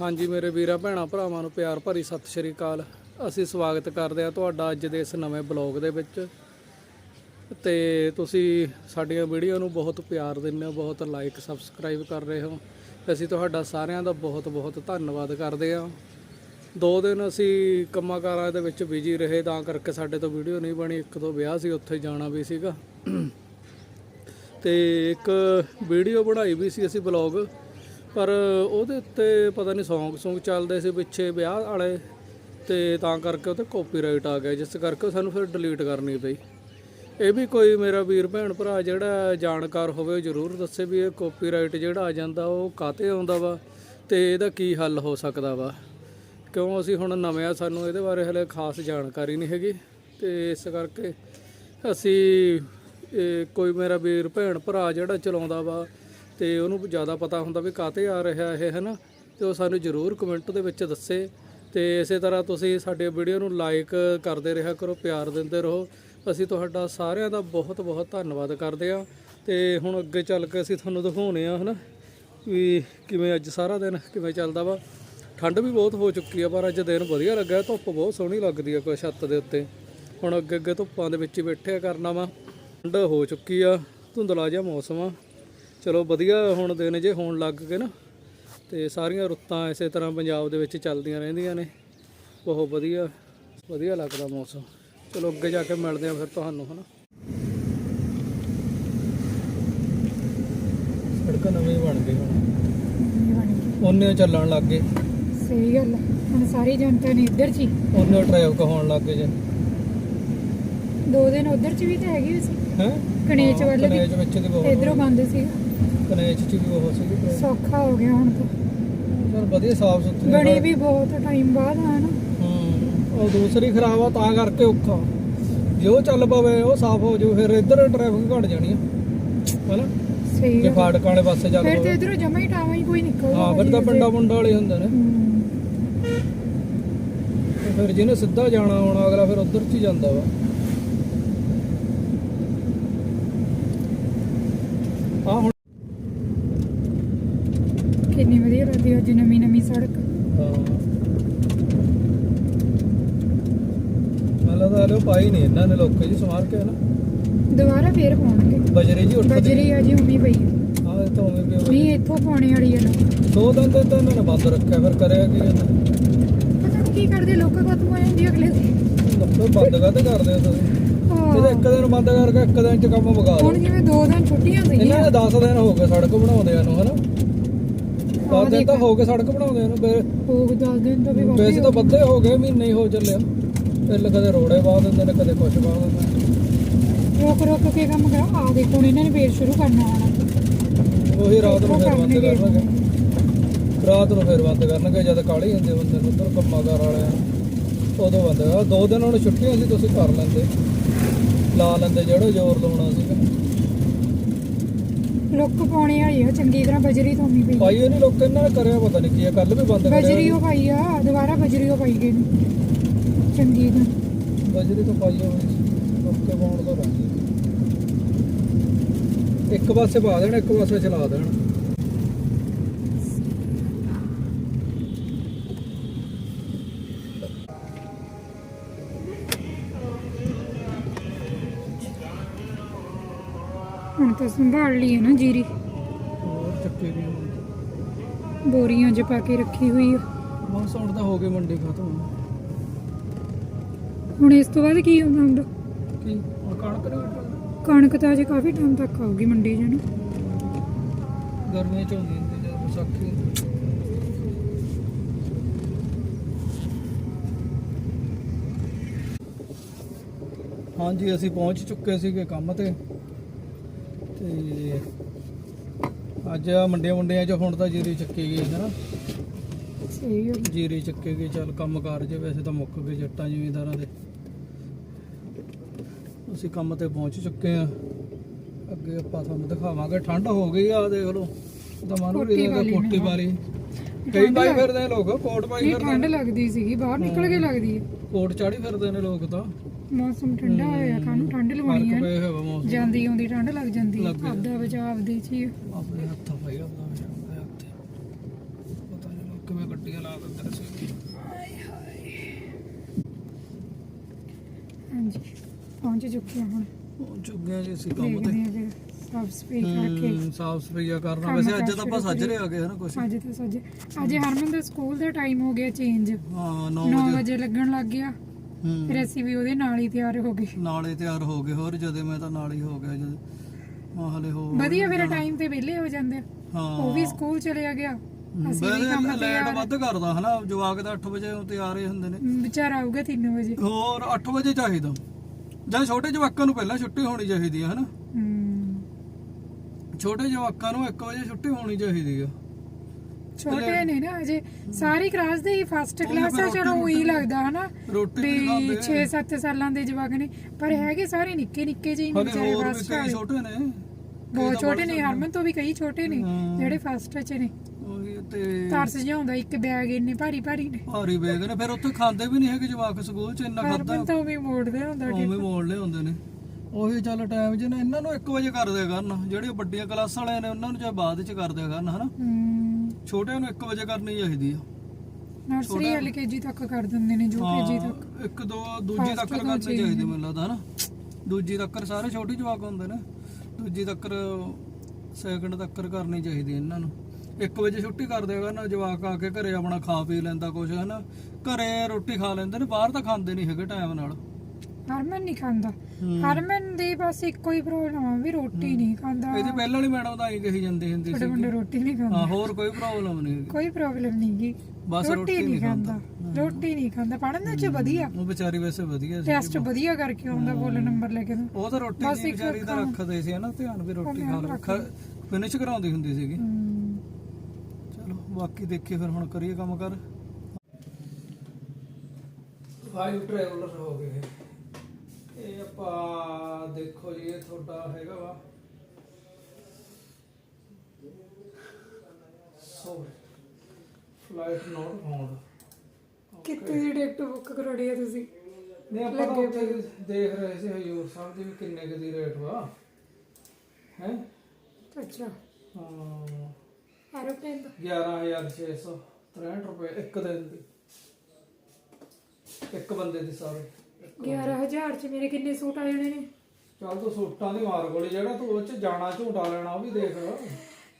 ਹਾਂਜੀ, ਮੇਰੇ ਵੀਰਾਂ, ਭੈਣਾਂ, ਭਰਾਵਾਂ ਨੂੰ ਪਿਆਰ ਭਰੀ ਸਤਿ ਸ਼੍ਰੀ ਅਕਾਲ। ਅਸੀਂ ਸਵਾਗਤ ਕਰਦੇ ਹਾਂ ਤੁਹਾਡਾ ਅੱਜ ਦੇ ਇਸ ਨਵੇਂ ਬਲੌਗ ਦੇ ਵਿੱਚ। ਤੇ ਤੁਸੀਂ ਸਾਡੀਆਂ ਵੀਡੀਓ ਨੂੰ ਬਹੁਤ ਪਿਆਰ ਦਿੰਦੇ ਹੋ, ਬਹੁਤ ਲਾਈਕ ਸਬਸਕ੍ਰਾਈਬ ਕਰ ਰਹੇ ਹੋ। ਅਸੀਂ ਤੁਹਾਡਾ ਸਾਰਿਆਂ ਦਾ ਬਹੁਤ ਬਹੁਤ ਧੰਨਵਾਦ ਕਰਦੇ ਹਾਂ। ਦੋ ਦਿਨ ਅਸੀਂ ਕੰਮਾਂ ਕਾਰਾਂ ਦੇ ਵਿੱਚ ਬਿਜ਼ੀ ਰਹੇ, ਤਾਂ ਕਰਕੇ ਸਾਡੇ ਤੋਂ ਵੀਡੀਓ ਨਹੀਂ ਬਣੀ। ਇੱਕ ਤੋਂ ਵਿਆਹ ਸੀ, ਉੱਥੇ ਜਾਣਾ ਵੀ ਸੀਗਾ। ਤੇ ਇੱਕ ਵੀਡੀਓ ਬਣਾਈ ਵੀ ਸੀ ਅਸੀਂ ਬਲੌਗ। ਪਰ ਉਹਦੇ ਉੱਤੇ ਪਤਾ ਨਹੀਂ ਸੌਂਗ ਸੌਂਗ ਚੱਲਦੇ ਸੀ ਪਿੱਛੇ ਵਿਆਹ ਵਾਲੇ ਤੇ ਤਾਂ ਕਰਕੇ ਉਹਤੇ ਕਾਪੀਰਾਈਟ ਆ ਗਿਆ, ਜਿਸ ਕਰਕੇ ਸਾਨੂੰ ਫਿਰ ਡਿਲੀਟ ਕਰਨੀ ਪਈ। ਇਹ ਵੀ ਕੋਈ ਮੇਰਾ ਵੀਰ ਭੈਣ ਭਰਾ ਜਿਹੜਾ ਜਾਣਕਾਰ ਹੋਵੇ ਜ਼ਰੂਰ ਦੱਸੇ ਵੀ ਇਹ ਕਾਪੀਰਾਈਟ ਜਿਹੜਾ ਆ ਜਾਂਦਾ ਉਹ ਕਾਤੇ ਆਉਂਦਾ ਵਾ ਤੇ ਇਹਦਾ ਕੀ ਹੱਲ ਹੋ ਸਕਦਾ ਵਾ। ਕਿਉਂ ਅਸੀਂ ਹੁਣ ਨਵੇਂ ਆ, ਸਾਨੂੰ ਇਹਦੇ ਬਾਰੇ ਹਲੇ ਖਾਸ ਜਾਣਕਾਰੀ ਨਹੀਂ ਹੈਗੀ ਤੇ ਇਸ ਕਰਕੇ ਅਸੀਂ ਇਹ ਕੋਈ ਮੇਰਾ ਵੀਰ ਭੈਣ ਭਰਾ ਜਿਹੜਾ ਚਲਾਉਂਦਾ ਵਾ ਤੇ ਉਹਨੂੰ ਜ਼ਿਆਦਾ ਪਤਾ ਹੁੰਦਾ ਵੀ ਕਾਤੇ ਆ ਰਿਹਾ ਇਹ ਹੈ ਨਾ ਤੇ ਉਹ ਸਾਨੂੰ ਜ਼ਰੂਰ ਕਮੈਂਟ ਦੇ ਵਿੱਚ ਦੱਸੇ। ਤੇ ਇਸੇ ਤਰ੍ਹਾਂ ਤੁਸੀਂ ਸਾਡੇ ਵੀਡੀਓ ਨੂੰ ਲਾਈਕ ਕਰਦੇ ਰਿਹਾ ਕਰੋ, ਪਿਆਰ ਦਿੰਦੇ ਰਹੋ। ਅਸੀਂ ਤੁਹਾਡਾ ਸਾਰਿਆਂ ਦਾ ਬਹੁਤ ਬਹੁਤ ਧੰਨਵਾਦ ਕਰਦੇ ਆ ਤੇ ਹੁਣ ਅੱਗੇ ਚੱਲ ਕੇ ਅਸੀਂ ਤੁਹਾਨੂੰ ਦਿਖਾਉਣੇ ਆ ਹਨਾ? ਵੀ ਕਿਵੇਂ ਅੱਜ ਸਾਰਾ ਦਿਨ ਕਿਵੇਂ ਚੱਲਦਾ ਵਾ। ਠੰਡ ਵੀ ਬਹੁਤ ਹੋ ਚੁੱਕੀ ਆ, ਪਰ ਅੱਜ ਦਿਨ ਵਧੀਆ ਲੱਗਾ। ਧੁੱਪ ਬਹੁਤ ਸੋਹਣੀ ਲੱਗਦੀ ਆ ਕੋਈ ਛੱਤ ਦੇ ਉੱਤੇ। ਹੁਣ ਅੱਗੇ ਅੱਗੇ ਧੁੱਪਾਂ ਦੇ ਵਿੱਚ ਹੀ ਬੈਠਿਆ ਕਰਨਾ ਵਾ। ਠੰਡ ਹੋ ਚੁੱਕੀ ਆ, ਧੁੰਦਲਾ ਜਿਹਾ ਮੌਸਮ ਆ। ਚਲੋ ਵਧੀਆ ਹੁਣ ਦਿਨ ਜੇ ਹੋਣ ਲੱਗ ਗਏ ਨਾ ਤੇ ਸਾਰੀਆਂ ਰੁੱਤਾਂ ਇਸੇ ਤਰ੍ਹਾਂ ਪੰਜਾਬ ਦੇ ਵਿੱਚ ਚੱਲਦੀਆਂ ਰਹਿੰਦੀਆਂ ਨੇ। ਬਹੁਤ ਵਧੀਆ ਵਧੀਆ ਲੱਗਦਾ ਮੌਸਮ। ਚਲੋ ਅੱਗੇ ਜਾ ਕੇ ਮਿਲਦੇ ਆ ਫਿਰ ਤੁਹਾਨੂੰ ਹਨਾ। ਸੜਕ ਨਵੀਂ ਬਣ ਗਈ ਹੁਣ। ਉਹਨੇ ਚੱਲਣ ਲੱਗ ਗਏ। ਸਹੀ ਗੱਲ। ਹੁਣ ਸਾਰੀ ਜਨਤਾ ਨੇ ਇੱਧਰ ਹੀ ਉਹਨੇ ਟ੍ਰੈਫਿਕ ਹੋਣ ਲੱਗ ਗਏ ਜੇ। ਦੋ ਦਿਨ ਉੱਧਰ ਚ ਵੀ ਤਾਂ ਹੈਗੀ ਸੀ ਹੈ? ਕਨੇਚ ਵੱਲ ਵੀ। ਕਨੇਜ ਵਿੱਚ ਦੀ ਬਹੁਤ ਇਧਰੋਂ ਬੰਦ ਸੀ ਕਨੇਜ ਚ ਵੀ ਬਹੁਤ ਸੀਗੀ। ਸੌਖਾ ਹੋ ਗਿਆ ਹੁਣ ਤਾਂ। ਚਲ ਵਧੀਆ ਸਾਫ਼ ਸੁਥਰੀ ਬਣੀ ਵੀ ਬਹੁਤ ਟਾਈਮ ਬਾਅਦ ਆ ਨਾ। ਹੂੰ ਉਹ ਦੂਸਰੀ ਖਰਾਬ ਆ ਤਾਂ ਕਰਕੇ ਔਖਾ। ਜੇ ਉਹ ਚੱਲ ਪਵੇ ਉਹ ਸਾਫ਼ ਹੋ ਜੂ ਫਿਰ ਇੱਧਰ ਟ੍ਰੈਫਿਕ ਘਟ ਜਾਣੀ ਆ। ਹੈਨਾ? ਸਹੀ ਜੇ ਗੱਲ ਫਾਟਕਾਂ ਵਾਲੇ ਪਾਸੇ ਚੱਲ ਫਿਰ ਤੇ ਪਵੇ। ਇਧਰੋਂ ਜਮਾ ਹੀ ਟਾਵਾਂ ਹੀ ਕੋਈ ਨਿਕਲਦਾ ਹਾਂ ਫਿਰ ਤਾਂ ਪਿੰਡਾਂ ਪੁੰਡਾਂ ਵਾਲੇ ਹੁੰਦੇ ਨੇ। ਤੇ ਫਿਰ ਜਿਹਨੇ ਸਿੱਧਾ ਜਾਣਾ ਹੋਣਾ ਅਗਲਾ ਫਿਰ ਉਧਰ ਚ ਹੀ ਜਾਂਦਾ ਵਾ ਆ ਹੁਣ ਲੱਗਦੀ ਅੱਜ ਨਵੀਂ ਨਵੀਂ ਸੜਕ। ਹਾਂ। ਮੈਨੂੰ ਤਾਂ ਹਲੇ ਪਾਈ ਨਹੀਂ ਇਹਨਾਂ ਨੇ ਲੋਕਾਂ ਜੀ ਸਮਾਰ ਕੇ ਨਾ ਦੁਬਾਰਾ ਫੇਰ ਪਾਉਣਗੇ। ਬਜਰੇ ਜੀ ਉੱਠਦੀ ਬਜਰੀ ਅਜੀ ਉਮੀ ਪਈ ਆ। ਆ ਇਹ ਤਾਂ ਵੀ ਉਹ- ਨਹੀਂ ਇੱਥੋਂ ਪਾਉਣੇ ਵਾਲੀ ਆ ਨਾ ਦੋ ਦਿਨ ਤੇ ਤਾਂ ਇਹਨਾਂ ਨੇ ਬੰਦ ਰੱਖਿਆ ਫਿਰ ਕਰਿਆ ਕੀ ਇਹਨਾਂ ਪਤਾ ਨਹੀਂ ਕੀ ਕਰਦੇ ਲੋਕਾਂ ਖਤਮ ਹੋ ਜਾਂਦੀ ਅਗਲੇ ਦਿਨ। ਦੱਸੋ ਬੰਦ ਕਾਤੇ ਕਰਦੇ ਹੋ ਤੁਸੀਂ? ਇਹਦੇ ਇੱਕ ਦਿਨ ਬੰਦ ਕਰਕੇ ਇੱਕ ਦਿਨ ਚ ਕੰਮ ਮੁਕਾ ਹੁਣ ਜਿਵੇਂ ਦੋ ਦਿਨ ਛੁੱਟੀਆਂ ਇਹਨਾਂ ਸੀਗੀਆਂ ਨੇ 10 ਦਿਨ ਹੋ ਗਏ ਸੜਕ ਬਣਾਉਂਦਿਆਂ ਨੂੰ ਹਨਾ? 10 ਦਿਨ ਤਾਂ ਹੋ ਗਏ ਸੜਕ ਬਣਾਉਂਦਿਆਂ ਨੂੰ ਫਿਰ ਉਹ 10 ਦਿਨ ਤੋਂ ਵੀ ਵੈਸੇ ਤਾਂ ਵੱਧੇ ਹੋ ਗਏ ਮਹੀਨੇ ਹੀ ਹੋ ਚੱਲਿਆ ਫਿਰ ਕਦੇ ਰੋੜੇ ਪਾ ਦਿੰਦੇ ਨੇ ਕਦੇ ਕੁਛ ਪਾ ਦਿੰਦੇ ਨੇ। ਰੁਕ ਰੁਕ ਕੇ ਕੰਮ ਕਰਾ। ਆ ਦੇਖੋ ਹੁਣ ਇਹਨਾਂ ਨੇ ਫੇਰ ਸ਼ੁਰੂ ਕਰਨਾ ਆਣਾ ਉਹੀ ਰਾਤ ਨੂੰ ਫਿਰ ਬੰਦ ਕਰਨਗੇ। ਰਾਤ ਨੂੰ ਫਿਰ ਬੰਦ ਕਰਨਗੇ ਜਦ ਕਾਲੀ ਹੁੰਦੇ ਬੰਦੇ ਨੂੰ ਉਧਰ ਕੰਮਾਂ ਕਾਰ ਵਾਲਿਆਂ ਨੂੰ। ਉਦੋਂ ਬੰਦ ਆ ਦੋ ਦਿਨ ਹੁਣ ਛੁੱਟੀਆਂ ਸੀ ਤੁਸੀਂ ਕਰ ਲੈਂਦੇ। ਲਾ ਲੈਂਦੇ ਜਿਹੜਾ ਜ਼ੋਰ ਲਾਉਣਾ ਸੀਗਾ। ਲੁੱਕ ਪਾਉਣੇ ਵਾਲੀ ਆ ਚੰਗੀ ਤਰ੍ਹਾਂ ਬਜਰੀ ਧੋਣੀ ਪਈ ਪਾਈ ਇਹ ਨਹੀਂ ਲੋਕ ਇਹਨਾਂ ਨੇ ਕਰਿਆ ਪਤਾ ਨਹੀਂ ਕੀ ਆ ਕੱਲ ਵੀ ਬੰਦ ਬਜਰੀ ਕਰਿਆ ਉਹ ਪਾਈ ਆ ਦੁਬਾਰਾ ਬਜਰੀ ਉਹ ਪਾਈ ਗਈ ਨੂੰ। ਚੰਗੀ ਤਰ੍ਹਾਂ। ਬਜਰੀ ਤੋਂ ਪਾਈ ਹੋਈ ਲੋਕੇ ਪਾਉਣ ਤੋਂ ਰਹਿੰਦੀ ਇੱਕ ਪਾਸੇ ਪਾ ਦੇਣ ਇੱਕ ਪਾਸੇ ਚਲਾ ਦੇਣ। ਹੁਣ ਤਾਂ ਸੰਭਾਲ ਲਈ ਹੈ ਨਾ ਜੀਰੀ। ਹੋਰ ਚੱਕੇ ਦੀ ਬੋਰੀਆਂ 'ਚ ਪਾ ਕੇ ਰੱਖੀ ਹੋਈ ਆ। ਹੁਣ ਤਾਂ ਹੋ ਗਈ ਮੰਡੀ ਖਤਮ। ਹੁਣ ਇਸ ਤੋਂ ਬਾਅਦ ਕੀ ਹੁੰਦਾ ਹੁੰਦਾ? ਕੀ? ਹੁਣ ਕਣਕ ਨਹੀਂ ਵੱਢਣੀ? ਕਣਕ ਤਾਂ ਅਜੇ ਕਾਫੀ ਟਾਈਮ ਤੱਕ ਆਊਗੀ ਮੰਡੀ 'ਚ ਨਾ। ਗਰਮੀਆਂ ਚ ਹੁੰਦੀ ਹੁੰਦੀ ਜਦ ਵਿਸਾਖੀ। ਹਾਂਜੀ ਅਸੀਂ ਪਹੁੰਚ ਚੁੱਕੇ ਸੀਗੇ ਕੰਮ ਤੇ। ਤੇ ਅੱਜ ਆ ਮੰਡੀਆਂ ਚ ਹੁਣ ਤਾਂ ਜੀਰੀ ਚੱਕੀ ਗਈ ਹੈ ਨਾ। ਸਹੀ ਗੱਲ। ਜੀਰੀ ਚੱਕੇ ਗਈ ਚੱਲ ਕੰਮ ਕਾਰ ਜੇ ਵੈਸੇ ਤਾਂ ਮੁੱਕ ਗਏ ਜੱਟਾਂ ਜ਼ਿਮੀਂਦਾਰਾਂ ਦੇ। ਅਸੀਂ ਕੰਮ ਤੇ ਪਹੁੰਚ ਚੁੱਕੇ ਆ ਅੱਗੇ ਆਪਾਂ ਤੁਹਾਨੂੰ ਦਿਖਾਵਾਂਗੇ ਠੰਡ ਹੋ ਗਈ ਆ ਦੇਖ ਲਓ। ਤਾਂ ਮਨ ਵੀ ਵਾਲੀ ਕੋਟੀ। ਵਾਲੀ। ਕਈ ਪਾਈ ਫਿਰਦੇ ਨੇ ਲੋਕ ਕੋਟ ਪਾਈ ਫਿਰਦੇ ਠੰਡ ਲੱਗਦੀ ਸੀਗੀ ਬਾਹਰ ਨਿਕਲ ਕੇ ਲੱਗਦੀ। ਹੈ ਕੋਟ ਚਾੜੀ ਫਿਰਦੇ ਨੇ ਲੋਕ ਤਾਂ। ਮੌਸਮ ਠੰਡਾ ਹੋਇਆ ਕਾਨੂੰ ਠੰਡ ਹੋਇਆ ਮੌਸਮ। ਜਾਂਦੀ ਆਉਂਦੀ ਠੰਡ ਲੱਗ ਜਾਂਦੀ ਹੈ ਲੱਗ ਜਾਂਦੀ। ਆਪਦਾ ਬਚਾਅ ਆਪਦੀ ਚੀਜ਼। ਆਪਣੇ ਹੱਥਾਂ ਪਾਈ ਆਪਣਾ ਆਪਣੇ ਹੱਥ ਪਤਾ ਨਹੀਂ ਲੋਕ ਕਿਵੇਂ ਗੱਡੀਆਂ ਲਾ ਦਿੰਦੇ ਸੀ ਹਾਂਜੀ ਪਹੁੰਚ ਚੁੱਕੇ ਹਾਂ ਹੁਣ। ਉਹ ਚੁੱਗਿਆ ਜੀ ਸੀ ਕੰਮ ਤੇ। ਦੇਖਦੇ ਹਾਂ ਫਿਰ ਸਾਫ਼ ਸਫ਼ਾਈ ਕਰਕੇ। ਹਮ, ਸਾਫ਼ ਸਫਾਈਆ ਕਰਨਾ। ਕੰਮ ਵੈਸੇ ਅੱਜ ਕਾਰ ਤਾਂ ਆਪਾਂ ਸ਼ੁਰੂ ਸੱਜਰੇ ਆ। ਗਏ ਹਨਾ ਕੁਛ। ਅੱਜ ਤਾਂ ਸੱਜ ਅੱਜ ਹਰਮਨ ਦਾ ਸਕੂਲ ਦਾ ਟਾਈਮ ਹੋ ਗਿਆ ਚੇਂਜ ਹਾਂ 9 9 ਵਜੇ। ਵਜੇ ਲੱਗਣ ਲੱਗ ਗਿਆ। ਫਿਰ ਅਸੀਂ ਵੀ ਉਹਦੇ ਨਾਲ ਹੀ ਤਿਆਰ ਹੋ ਗਏ। ਨਾਲੇ ਤਿਆਰ ਹੋ ਗਏ ਹੋਰ ਜਦੇ ਮੈਂ ਤਾਂ ਨਾਲ ਹੀ ਹੋ ਗਿਆ ਜਦ ਮੈਂ ਹਲੇ ਹੋ ਵਧੀਆ ਫਿਰ ਟਾਈਮ ਤੇ ਵਿਹਲੇ ਹੋ ਜਾਂਦੇ ਆ। ਹਾਂ। ਉਹ ਵੀ ਸਕੂਲ ਚਲਿਆ ਗਿਆ। ਅਸੀਂ ਵੀ ਕੰਮ ਬਈ ਤੇ ਲੈਟ ਵੱਧ ਕਰਦਾ ਹਨਾ ਜਵਾਕ ਤਾਂ 8 ਵਜੇ ਤੇ ਆ ਰਹੇ ਹੁੰਦੇ ਨੇ। ਵਿਚਾਰਾ ਆਊਗਾ 3 ਵਜੇ। ਹੋਰ 8 ਵਜੇ ਚਾਹੀਦਾ। ਜਾਂ ਛੋਟੇ ਜਵਾਕਾਂ ਨੂੰ ਪਹਿਲਾਂ ਛੁੱਟੀ ਹੋਣੀ ਚਾਹੀਦੀ ਹੈ ਹਨਾ। ਛੋਟੇ ਜਵਾਕਾਂ ਨੂੰ 1 ਵਜੇ ਛੁੱਟੀ ਹੋਣੀ ਚਾਹੀਦੀ ਆ। ਛੋਟੇ ਨੇ ਨਾ ਅਜੇ ਸਾਰੀ ਕਲਾਸ ਦੇ ਹੀ ਫਸਟ ਕਲਾਸ ਆ ਚਲੋ ਉਹੀ ਲੱਗਦਾ ਹਨਾ ਰੋਟੀ ਵੀ ਵੀ ਖਾਂਦੇ। 6-7 ਸਾਲਾਂ ਦੇ ਜਵਾਕ ਨੇ ਪਰ ਹੈਗੇ ਸਾਰੇ ਨਿੱਕੇ ਨਿੱਕੇ ਜਿਹੇ ਹੀ ਨੇ ਵੀ ਫਸਟ ਕਈ ਵਾਲੇ। ਛੋਟੇ ਨੇ। ਬਹੁਤ ਛੋਟੇ ਨੇ ਹਰਮਨ ਤੋਂ ਵੀ ਕਈ ਛੋਟੇ ਨੇ। ਜਿਹੜੇ ਫਸਟ ਚ ਨੇ। ਤੇ ਤਰਸ ਜਿਹਾ ਇੱਕ ਬੈਗ ਇੰਨੇ ਭਾਰੀ ਭਾਰੀ ਨੇ। ਭਾਰੀ ਬੈਗ ਨੇ ਫਿਰ ਉੱਥੇ ਖਾਂਦੇ ਵੀ ਨਹੀਂ ਹੈਗੇ ਜਵਾਕ ਸਕੂਲ 'ਚ ਇੰਨਾ ਖਾਦਾ ਹਰਮਨ ਤੋਂ ਵੀ ਮੋੜਦੇ ਹੁੰਦਾ ਉਵੇਂ ਮੋੜ ਲਏ ਹੁੰਦੇ ਨੇ। ਉਹੀ ਚੱਲ ਟਾਈਮ ਜੇ ਨਾ ਇਹਨਾਂ ਨੂੰ 1 ਵਜੇ ਕਰ ਦਿਆ ਕਰਨ ਜਿਹੜੀਆਂ ਵੱਡੀਆਂ ਕਲਾਸਾਂ ਵਾਲਿਆਂ ਨੇ ਉਹਨਾਂ ਨੂੰ ਚਾਹੇ ਬਾਅਦ 'ਚ ਕਰ ਦਿਆ ਕਰਨ ਹਨਾ? ਛੋਟਿਆਂ ਨੂੰ 1 ਵਜੇ ਕਰਨੀ ਚਾਹੀਦੀ ਆ। ਨਰਸਰੀ ਐਲਕੇਜੀ ਤੱਕ ਕਰ ਦਿੰਦੇ ਨੇ ਜੋ ਕੇਜੀ ਤੱਕ। ਹਾਂ, ਇੱਕ ਦੋ ਦੂਜੀ ਤੱਕ ਤੋਂ ਕਰਨੀ ਚਾਹੀਦੀ ਚਾਹੀਦੀ ਮੈਨੂੰ ਲੱਗਦਾ ਹਨਾ ਦੂਜੀ ਤੱਕ ਸਾਰੇ ਛੋਟੇ ਜਵਾਕ ਹੁੰਦੇ ਨੇ। ਦੂਜੀ ਤੱਕ ਸੈਕਿੰਡ ਤੱਕ ਕਰਨੀ ਚਾਹੀਦੀ ਇਹਨਾਂ ਨੂੰ। 1 ਵਜੇ ਛੁੱਟੀ ਕਰ ਦੇਗਾ ਨਾ ਜਵਾਕ ਆ ਕੇ ਘਰੇ ਆਪਣਾ ਖਾ ਪੀ ਲੈਂਦਾ ਕੁਝ ਹਨਾ। ਘਰੇ ਰੋਟੀ ਖਾ ਲੈਂਦੇ ਨੇ ਬਾਹਰ ਤਾਂ ਖਾਂਦੇ ਨਹੀਂ ਹੈਗੇ ਟਾਈਮ ਨਾਲ। ਹਰਮਨ ਨਹੀਂ ਖਾਂਦਾ। ਹਰਮਨ ਦੀ ਬਸ ਇੱਕੋ ਹੀ ਪ੍ਰੋਬਲਮ ਆ ਵੀ ਰੋਟੀ ਨਹੀਂ ਖਾਂਦਾ। ਇਹਦੇ ਪਹਿਲਾਂ ਵਾਲੀ ਮੈਡਮ ਤਾਂ ਐਂ ਕਹੀ ਜਾਂਦੀ ਹੁੰਦੀ ਸੀ ਮੁੰਡੇ ਰੋਟੀ ਨਹੀਂ ਖਾਂਦਾ। ਹਾਂ ਹੋਰ ਕੋਈ ਪ੍ਰੋਬਲਮ ਨਹੀਂ ਕੋਈ ਪ੍ਰੋਬਲਮ ਨਹੀਂ ਗੀ। ਬਸ ਰੋਟੀ ਨਹੀਂ ਖਾਂਦਾ। ਰੋਟੀ ਨਹੀਂ ਖਾਂਦਾ। ਪੜਨ ਚ ਵਧੀਆ। ਉਹ ਵਿਚਾਰੀ ਵੈਸੇ ਵਧੀਆ ਸੀ। ਟੈਸਟ ਵਧੀਆ ਕਰਕੇ ਆਉਂਦਾ ਬੋਲ ਨੰਬਰ ਲੈ ਕੇ। ਉਹ ਤਾਂ ਰੋਟੀ ਦੀ ਵਿਚਾਰੀ ਦਾ ਰੱਖਦੇ ਸੀ ਹਨਾ ਧਿਆਨ ਵੀ ਰੋਟੀ ਖਾ ਲੈ ਫਿਨਿਸ਼ ਕਰਾਉਂਦੀ ਹੁੰਦੀ ਸੀਗੀ। ਚਲੋ ਬਾਕੀ ਦੇਖੀਏ ਫਿਰ ਹੁਣ ਕਰੀਏ ਕੰਮ ਕਰ। ਫਾਈਵ ਟਰੈਵਲਰ ਹੋ ਗਏ। ਆਪਾਂ ਦੇਖੋ ਜੀ ਇਹ ਤੁਹਾਡਾ ਹੈਗਾ ਵਾ। ਸੋ ਫਲਾਈਟ ਨੋਟ ਫਾਊਂਡ ਕਿੱਥੇ ਦੀ ਟਿਕਟ ਬੁੱਕ ਕਰਵਾੜੀ ਆ ਤੁਸੀਂ? ਨਹੀਂ ਆਪਾਂ ਤਾਂ ਉੱਥੇ ਦੇਖ ਰਹੇ ਸੀ ਹਜੂਰ ਸਾਹਿਬ ਦੀ ਵੀ ਕਿੰਨੇ ਕੁ ਦੀ ਰੇਟ ਵਾ। ਹੈ? ਅੱਛਾ। ਹਾਂ। ਐਰੋਪਲੇਨ ਦਾ। 11663 ਰੁਪਏ ਇੱਕ ਦਿਨ ਦੀ। ਇੱਕ ਬੰਦੇ ਦੀ ਸਾਰੇ 11000 ਚ ਮੇਰੇ ਕਿੰਨੇ ਸੂਟ ਆ ਜਾਣੇ ਨੇ? ਚੱਲ ਤੂੰ ਸੂਟਾਂ ਦੀ ਮਾਰ ਗੋਲੀ ਜਿਹੜਾ ਤੂੰ ਉਹ ਚ ਜਾਣਾ ਝੂਟਾ ਲੈਣਾ ਉਹ ਵੀ ਦੇਖ।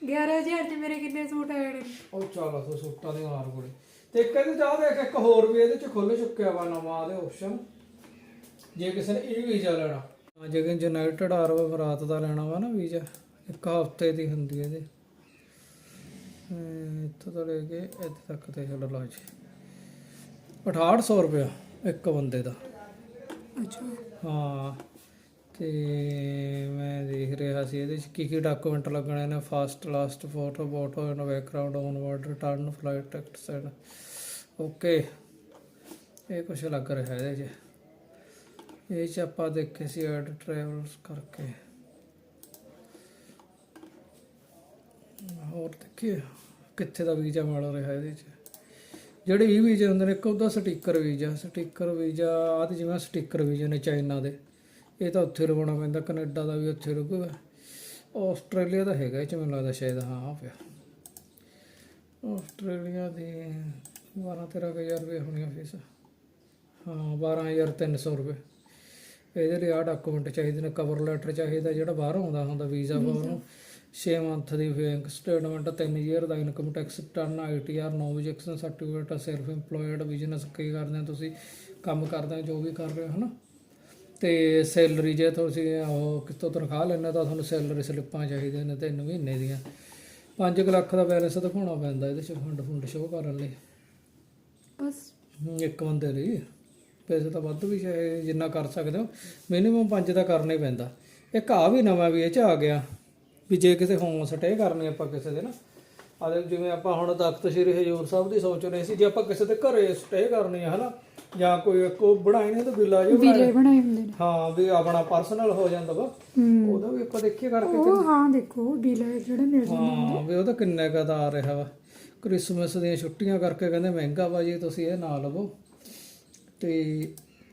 11000 ਚ ਮੇਰੇ ਕਿੰਨੇ ਸੂਟ ਆ ਜਾਣੇ ਨੇ? ਉਹ ਚੱਲ ਤੂੰ ਸੂਟਾਂ ਦੀ ਮਾਰ ਗੋਲੀ। ਤੇ ਇੱਕ ਇਹਦੇ ਚਾਹ ਦੇਖ ਇੱਕ ਹੋਰ ਵੀ ਇਹਦੇ ਚ ਖੁੱਲ ਚੁੱਕਿਆ ਵਾ ਨਵਾਂ ਇਹਦੇ ਆਪਸ਼ਨ ਜੇ ਕਿਸੇ ਨੇ ਇਹ ਵੀਜ਼ਾ ਲੈਣਾ। ਜੇ ਕਿ ਯੂਨਾਈਟਿਡ ਅਰਬ ਅਮਰਾਤ ਦਾ ਲੈਣਾ ਵਾ ਨਾ ਵੀਜ਼ਾ ਇੱਕ ਹਫ਼ਤੇ ਦੀ ਹੁੰਦੀ ਹੈ ਇਹਦੇ। ਇੱਥੋਂ ਤੋਂ ਲੈ ਕੇ ਇੱਥੇ ਤੱਕ ਤੇ ਚਲੋ ਲਓ ਜੀ। 6800 ਰੁਪਇਆ ਇੱਕ ਬੰਦੇ ਦਾ। ਅੱਛਾ। ਹਾਂ, ਤੇ ਮੈਂ ਦੇਖ ਰਿਹਾ ਸੀ ਇਹਦੇ ਚ ਕੀ ਕੀ ਡਾਕੂਮੈਂਟ ਲੱਗਣੇ ਨੇ first last photo photo and background onward return flight tickets and okay ਇਹ ਕੁਛ ਲੱਗ ਰਿਹਾ ਇਹਦੇ ਚ। ਇਹ ਚ ਆਪਾਂ ਦੇਖੇ ਸੀ ਐਡ ਟਰੈਵਲਸ ਕਰਕੇ। ਹੋਰ ਦੇਖੀਏ, ਕਿੱਥੇ ਦਾ ਵੀਜ਼ਾ ਮਿਲ ਰਿਹਾ ਇਹਦੇ ਚ। ਜਿਹੜੇ ਇਹ ਵੀਜ਼ੇ ਹੁੰਦੇ ਨੇ ਇੱਕ ਉਹਦਾ ਸਟicker ਵੀਜ਼ਾ ਸਟicker ਵੀਜ਼ਾ ਤੇ ਜਿਵੇਂ ਸਟicker ਵੀਜ਼ੇ ਨੇ ਚਾਈਨਾ ਦੇ। ਇਹ ਤਾਂ ਉੱਥੇ ਲਵਾਉਣਾ ਪੈਂਦਾ ਕੈਨੇਡਾ ਦਾ ਵੀ ਉੱਥੇ ਲੱਗੂਗਾ ਆਸਟ੍ਰੇਲੀਆ ਦਾ ਹੈਗਾ ਇਹ ਚ ਮੈਨੂੰ ਲੱਗਦਾ ਸ਼ਾਇਦ ਹਾਂ ਆ ਪਿਆ। ਆਸਟ੍ਰੇਲੀਆ ਦੀ 12 13000 ਰੁਪਏ ਹੋਣੀ ਆ ਫੀਸ। ਹਾਂ 12300 ਰੁਪਏ। ਇਹਦੇ ਲਈ ਆ ਡਾਕੂਮੈਂਟ ਚਾਹੀਦੇ ਨੇ ਕਵਰ ਲੈਟਰ ਚਾਹੀਦਾ ਜਿਹੜਾ ਬਾਹਰੋਂ ਆਉਂਦਾ ਹੁੰਦਾ ਵੀਜ਼ਾ ਉਹਨੂੰ 6 ਮੰਥ ਦੀ ਬੈਂਕ ਸਟੇਟਮੈਂਟ 3 ਈਅਰ ਦਾ income tax return ITR no objection certificate self employed business ਕੀ ਕਰਦੇ ਹੋ ਤੁਸੀਂ ਕੰਮ ਕਰਦੇ ਹੋ ਜੋ ਵੀ ਕਰ ਰਹੇ ਹੋ ਹਨਾ? ਤੇ ਸੈਲਰੀ ਜੇ ਤੁਸੀਂ ਉਹ ਕਿਤੋਂ ਤਨਖਾਹ ਲੈਣਾ ਤਾਂ ਤੁਹਾਨੂੰ ਸੈਲਰੀ ਸਲਿੱਪਾਂ ਚਾਹੀਦੀਆਂ ਨੇ ਤਿੰਨ ਮਹੀਨੇ ਦੀਆਂ। 5 ਲੱਖ ਦਾ ਬੈਲੈਂਸ ਦਿਖਾਉਣਾ ਪੈਂਦਾ ਇਹਦੇ ਚ ਫੰਡ ਫੰਡ ਸ਼ੋਅ ਕਰਨ ਲਈ। ਬਸ। ਇੱਕ ਬੰਦੇ ਲਈ। ਪੈਸੇ ਤਾਂ ਵੱਧ ਵੀ ਜਿੰਨਾ ਕਰ ਸਕਦੇ ਹੋ ਮਿਨੀਮਮ 5 ਤਾਂ ਕਰਨਾ ਹੀ ਪੈਂਦਾ। ਇੱਕ ਆ ਵੀ ਨਵਾਂ ਵੀ ਇਹ ਚ ਆ ਗਿਆ। ਵੀ ਜੇ ਕਿਸੇ ਹੋਮ ਸਟੇ ਕਰਨੀ ਆਪਾਂ ਕਿਸੇ ਦੇ ਨਾ ਆਦੇ ਜਿਵੇਂ ਆਪਾਂ ਹੁਣ ਤਖਤ ਸ੍ਰੀ ਹਜੂਰ ਸਾਹਿਬ ਦੀ ਸੋਚ ਰਹੇ ਸੀ ਜੇ ਆਪਾਂ ਕਿਸੇ ਦੇ ਘਰੇ ਸਟੇ ਕਰਨੀ ਹੈ ਹਨਾ ਜਾਂ ਕੋਈ ਇੱਕ ਉਹ ਬਣਾਏ ਨੇ ਤਾਂ ਵਿਲਾ ਬਣਾਇਆ ਵੀਲੇ ਬਣਾਏ ਹੁੰਦੇ ਨੇ। ਹਾਂ ਵੀ ਆਪਣਾ ਪਰਸਨਲ ਹੋ ਜਾਂਦਾ ਵਾ। ਉਹਦਾ ਵੀ ਆਪਾਂ ਦੇਖੀਏ ਕਰਕੇ ਉਹ ਹਾਂ ਦੇਖੋ ਵੀਲੇ ਜਿਹੜੇ ਮਿਲ ਜਾਂਦੇ ਹਾਂ ਵੀ ਉਹਦਾ ਕਿੰਨੇ ਕੁ ਦਾ ਆ ਰਿਹਾ ਵਾ। ਕ੍ਰਿਸਮਸ ਦੀਆਂ ਛੁੱਟੀਆਂ ਕਰਕੇ ਕਹਿੰਦੇ ਮਹਿੰਗਾ ਵਾ ਜੀ ਤੁਸੀਂ ਇਹ ਨਾ ਲਵੋ। ਤੇ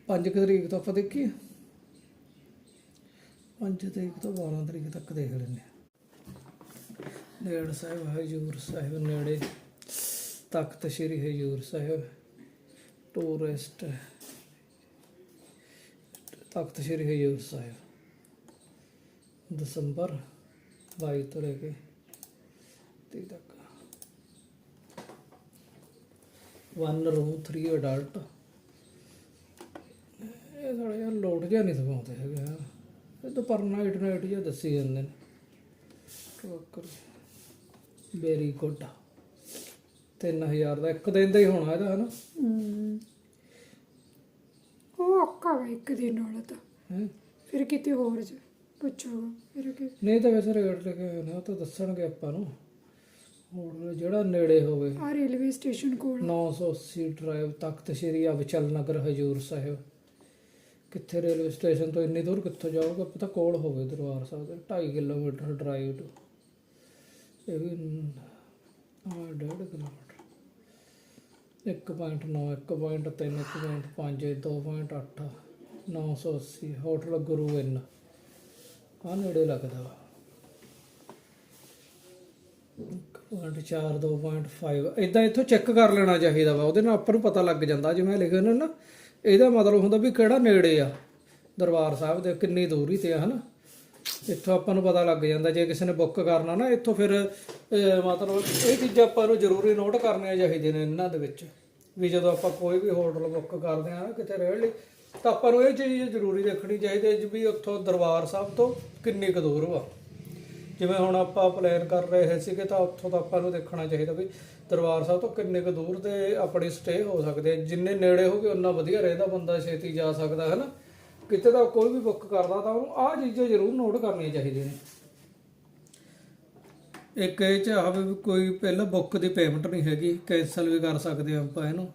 5 ਤਰੀਕ ਤੋਂ ਆਪਾਂ ਦੇਖੀਏ। 5 ਤਰੀਕ ਤੋਂ 12 ਤਰੀਕ ਤੱਕ ਦੇਖ ਲੈਂਦੇ ਹਾਂ ਨੇੜ ਸਾਹਿਬ ਹਜੂਰ ਸਾਹਿਬ ਨੇੜੇ। ਤਖਤ ਸ੍ਰੀ ਹਜੂਰ ਸਾਹਿਬ। ਟੂਰਿਸਟ ਤਖਤ ਸ੍ਰੀ ਹਜੂਰ ਸਾਹਿਬ। ਦਸੰਬਰ 22 ਤੋਂ ਲੈ ਕੇ 30 ਤੱਕ। ਵਨ ਰੂਮ 3 ਅਡਲਟ ਇਹ ਸਾਲੇ ਯਾਰ ਲੋਡ ਜਿਹਾ ਨਹੀਂ ਸਮਾਉਂਦੇ ਹੈਗੇ ਯਾਰ। ਇਹ ਤਾਂ ਪਰ ਨਾਈਟ ਨਾਈਟ ਜਿਹਾ ਦੱਸੀ ਜਾਂਦੇ ਨੇ। ਟੋਕਰ ਵੈਰੀ ਗੁੱਡ 3000 ਦਾ ਇੱਕ ਦਿਨ ਦਾ ਹੀ ਹੋਣਾ ਇਹਦਾ ਹਨਾ? ਹਮ। ਉਹ ਔਖਾ ਵਾ ਇੱਕ ਦਿਨ ਵਾਲਾ ਤਾਂ। ਹੈ? ਫਿਰ ਕਿਤੇ ਹੋਰ ਚ ਪੁੱਛੋ। ਫਿਰ ਕਿ ਨਹੀਂ ਤਾਂ ਵੈਸੇ ਰੇਟ ਲਿਖੇ ਹੋਏ ਨੇ ਉਹ ਤਾਂ ਦੱਸਣਗੇ ਆਪਾਂ ਨੂੰ। ਹੋਰ ਜਿਹੜਾ ਨੇੜੇ ਹੋਵੇ। ਆ ਰੇਲਵੇ ਸਟੇਸ਼ਨ ਕੋਲ। 980 ਡਰਾਈਵ ਤਖਤ ਸ੍ਰੀ ਅਬਚਲ ਨਗਰ ਹਜੂਰ ਸਾਹਿਬ। ਕਿੱਥੇ ਰੇਲਵੇ ਸਟੇਸ਼ਨ ਤੋਂ ਇੰਨੀ ਦੂਰ ਕਿੱਥੋਂ ਜਾਓਗੇ ਪਤਾ ਕੋਲ ਹੋਵੇ ਦਰਬਾਰ ਸਾਹਿਬ ਦੇ 2.5 ਕਿਲੋਮੀਟਰ ਡਰਾਈਵ ਇਹ ਵੀ ਆ ਡੇਢ ਕਿਲੋਮੀਟਰ 1.9 1.3 1.5 2.8 980 ਹੋਟਲ ਗੁਰੂ ਇਨ ਆ ਨੇੜੇ ਲੱਗਦਾ। ਵਾ 1.4 2.5 ਇਦਾਂ ਇੱਥੋਂ ਚੈੱਕ ਕਰ ਲੈਣਾ ਚਾਹੀਦਾ ਵਾ। ਉਹਦੇ ਨਾਲ ਆਪਾਂ ਨੂੰ ਪਤਾ ਲੱਗ ਜਾਂਦਾ। ਜਿਵੇਂ ਲਿਖਿਆ ਨਾ, ਇਹਦਾ ਮਤਲਬ ਹੁੰਦਾ ਵੀ ਕਿਹੜਾ ਨੇੜੇ ਆ। ਦਰਬਾਰ ਸਾਹਿਬ ਦੇ ਕਿੰਨੀ ਦੂਰੀ ਤੇ ਆ, ਹਨਾ? ਇੱਥੋਂ ਆਪਾਂ ਨੂੰ ਪਤਾ ਲੱਗ ਜਾਂਦਾ ਜੇ ਕਿਸੇ ਨੇ ਬੁੱਕ ਕਰਨਾ ਨਾ ਇੱਥੋਂ ਫਿਰ ਅਹ, ਮਤਲਬ ਇਹ ਚੀਜ਼ਾਂ ਆਪਾਂ ਨੂੰ ਜ਼ਰੂਰੀ ਨੋਟ ਕਰਨੀਆਂ ਚਾਹੀਦੀਆਂ ਨੇ ਇਹਨਾਂ ਦੇ ਵਿੱਚ ਵੀ ਜਦੋਂ ਆਪਾਂ ਕੋਈ ਵੀ ਹੋਟਲ ਬੁੱਕ ਕਰਦੇ ਆ ਕਿਤੇ ਰਹਿਣ ਲਈ ਤਾਂ ਆਪਾਂ ਨੂੰ ਇਹ ਚੀਜ਼ ਜ਼ਰੂਰੀ ਦੇਖਣੀ ਚਾਹੀਦੀ ਹੈ ਵੀ ਉੱਥੋਂ ਦਰਬਾਰ ਸਾਹਿਬ ਤੋਂ ਕਿੰਨੀ ਕੁ ਦੂਰ ਵਾ ਜਿਵੇਂ ਹੁਣ ਆਪਾਂ ਪਲਾਨ ਕਰ ਰਹੇ ਸੀਗੇ ਤਾਂ ਉੱਥੋਂ ਤਾਂ ਆਪਾਂ ਨੂੰ ਦੇਖਣਾ ਚਾਹੀਦਾ ਵੀ ਦਰਬਾਰ ਸਾਹਿਬ ਤੋਂ ਕਿੰਨੇ ਕੁ ਦੂਰ ਤੇ ਆਪਣੀ ਸਟੇ ਹੋ ਸਕਦੇ ਆ। ਜਿੰਨੇ ਨੇੜੇ ਹੋਗੇ ਉਨਾ ਵਧੀਆ ਰਹਿੰਦਾ ਬੰਦਾ ਛੇਤੀ ਜਾ ਸਕਦਾ ਹੈ ਨਾ ਕਿਤੇ ਦਾ ਕੋਈ ਵੀ ਬੁੱਕ ਕਰਦਾ ਤਾਂ ਉਹਨੂੰ ਆਹ ਚੀਜ਼ਾਂ ਜ਼ਰੂਰ ਨੋਟ ਕਰਨੀਆਂ ਚਾਹੀਦੀਆਂ ਨੇ। ਇੱਕ ਇਹ ਚ ਆਵੇ ਵੀ ਕੋਈ ਪਹਿਲਾਂ ਬੁੱਕ ਦੀ ਪੇਮੈਂਟ ਨਹੀਂ ਹੈਗੀ ਕੈਨਸਲ ਵੀ ਕਰ ਸਕਦੇ ਆਪਾਂ ਇਹਨੂੰ।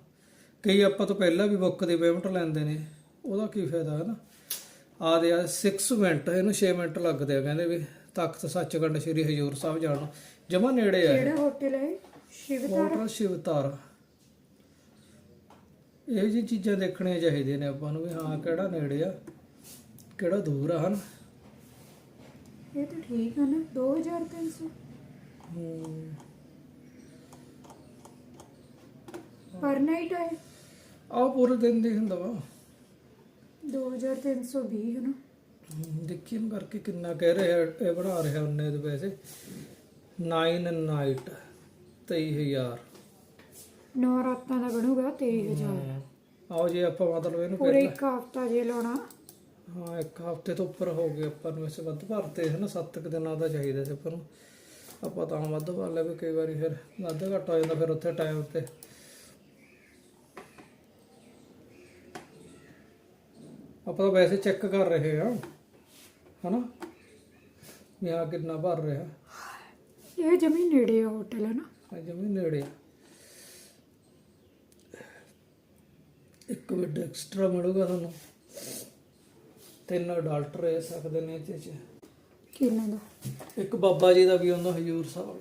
ਕਈ ਆਪਾਂ ਤੋਂ ਪਹਿਲਾਂ ਵੀ ਬੁੱਕ ਦੀ ਪੇਮੈਂਟ ਲੈਂਦੇ ਨੇ ਉਹਦਾ ਕੀ ਫਾਇਦਾ ਹੈ ਨਾ? ਆ ਦੇ ਆ 6 ਮਿੰਟ ਇਹਨੂੰ 6 ਮਿੰਟ ਲੱਗਦੇ ਆ ਕਹਿੰਦੇ ਵੀ ਤਖਤ ਸੱਚਖੰਡ ਸ੍ਰੀ ਹਜੂਰ ਸਾਹਿਬ ਜਾਣ ਨੂੰ। ਜਮਾ ਨੇੜੇ ਆ। ਕਿਹੜਾ ਹੋਟਲ ਹੈ ਸ਼ਿਵ ਹੋਟਲ ਸ਼ਿਵਤਾਰ ਇਹ ਜੀ ਚੀਜ਼ਾਂ ਦੇਖਣੀਆਂ ਚਾਹੀਦੀਆਂ ਨੇ ਆਪਾਂ ਨੂੰ ਵੀ ਹਾਂ ਕਿਹੜਾ ਨੇੜੇ ਆ ਕਿਹੜਾ ਦੂਰ ਆ ਹਨ। ਇਹ ਤਾਂ ਠੀਕ ਹੈ ਨਾ 2300 ਪਰ ਨਾਈਟ ਹੈ ਆਹ ਪੂਰੇ ਦਿਨ ਦੀ ਹੁੰਦਾ ਵਾ। 2320 ਹੈ ਨਾ। ਦੇਖੀ ਇਹਨੂੰ ਕਰਕੇ ਕਿੰਨਾ ਕਹਿ ਰਿਹਾ ਇਹ ਬਣਾ ਰਿਹਾ ਉਹਨੇ ਦੇ ਪੈਸੇ 9 ਨਾਈਟ 23000 ਨੌ ਰਾਤਾਂ ਦਾ ਬਣੂਗਾ 23000 ਆਓ ਜੇ ਆਪਾਂ ਮਤਲਬ ਇਹਨੂੰ ਪੂਰੇ ਪਹਿਲਾਂ ਇੱਕ ਹਫਤਾ ਜੇ ਲਾਉਣਾ। ਹਾਂ ਇੱਕ ਹਫ਼ਤੇ ਤੋਂ ਉੱਪਰ ਹੋ ਗਏ ਆਪਾਂ ਨੂੰ ਵੈਸੇ ਵੱਧ ਭਰਤੇ ਹੈ ਨਾ 7 ਦਿਨਾਂ ਦਾ ਚਾਹੀਦਾ ਸੀ ਆਪਾਂ ਨੂੰ। ਆਪਾਂ ਤਾਂ ਵੱਧ ਭਰ ਲਿਆ ਵੀ ਕਈ ਵਾਰੀ ਫਿਰ ਵੱਧ ਘੱਟ ਹੋ ਜਾਂਦਾ ਫਿਰ ਉੱਥੇ ਟਾਈਮ ਤੇ। ਆਪਾਂ ਤਾਂ ਵੈਸੇ ਚੈੱਕ ਕਰ ਰਹੇ ਹਾਂ ਹਨਾ? ਵੀ ਆ ਕਿੰਨਾ ਭਰ ਰਿਹਾ। ਇਹ ਜਮੀ ਨੇੜੇ ਆ ਹੋਟਲ ਹੈ ਨਾ ਜਮੀ ਨੇੜੇ ਆ। ਇੱਕ ਬੈੱਡ ਐਕਸਟਰਾ ਮਿਲੂਗਾ ਤੁਹਾਨੂੰ। ਤਿੰਨ ਅਡਲਟ ਰਹਿ ਸਕਦੇ ਨੇ ਇਹਦੇ ਚ। ਕਿੰਨਾ ਦਾ? ਇੱਕ ਬਾਬਾ ਜੀ ਦਾ ਵੀ ਹੁੰਦਾ ਹਜੂਰ ਸਾਹਿਬ।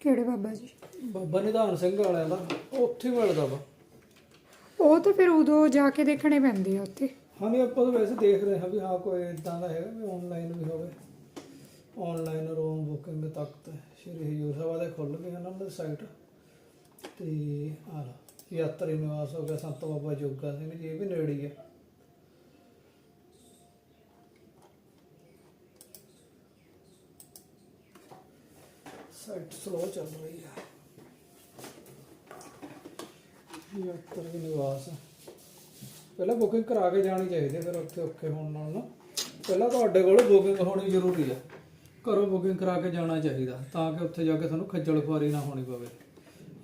ਕਿਹੜੇ ਬਾਬਾ ਜੀ? ਬਾਬਾ ਨਿਧਾਨ ਸਿੰਘ ਵਾਲਿਆਂ ਦਾ। ਉਹ ਉੱਥੇ ਹੀ ਮਿਲਦਾ ਵਾ। ਉਹ ਤਾਂ ਫਿਰ ਉਦੋਂ ਜਾ ਕੇ ਦੇਖਣੇ ਪੈਂਦੇ ਆ ਉੱਥੇ। ਹਾਂ ਨਹੀਂ ਆਪਾਂ ਤਾਂ ਵੈਸੇ ਦੇਖ ਰਹੇ ਹਾਂ ਵੀ ਹਾਂ ਕੋਈ ਇਦਾਂ ਦਾ ਹੈਗਾ ਵੀ ਆਨਲਾਈਨ ਵੀ ਹੋਵੇ। ਆਨਲਾਈਨ ਰੂਮ ਬੁਕਿੰਗ ਤੱਕ ਤੇ ਸ਼੍ਰੀ ਹਜੂਰ ਸਾਹਿਬ ਦੇ ਖੁੱਲ ਗਏ ਉਹਨਾਂ ਦੀ ਸਾਈਟ ਤੇ ਆ ਯਾਤਰੀ ਨਿਵਾਸ ਹੋ ਗਿਆ ਸੰਤ ਬਾਬਾ ਜੋਗਾ ਸਿੰਘ ਜੀ ਇਹ ਵੀ ਨੇੜੇ ਹੀ ਆ। ਸਾਈਟ ਸਲੋ ਚੱਲ ਰਹੀ ਆ। ਯਾਤਰੀ ਨਿਵਾਸ। ਪਹਿਲਾਂ ਬੁਕਿੰਗ ਕਰਾ ਕੇ ਜਾਣੀ ਚਾਹੀਦੀ ਹੈ, ਫਿਰ ਉੱਥੇ ਔਖੇ ਹੋਣ ਨਾਲ ਨਾ। ਪਹਿਲਾਂ ਤੁਹਾਡੇ ਕੋਲ ਬੁਕਿੰਗ ਹੋਣੀ ਜ਼ਰੂਰੀ ਹੈ ਘਰੋਂ ਬੁਕਿੰਗ ਕਰਾ ਕੇ ਜਾਣਾ ਚਾਹੀਦਾ ਤਾਂ ਕਿ ਉੱਥੇ ਜਾ ਕੇ ਸਾਨੂੰ ਖੱਜਲ ਖੁਆਰੀ ਨਾ ਹੋਣੀ ਪਵੇ।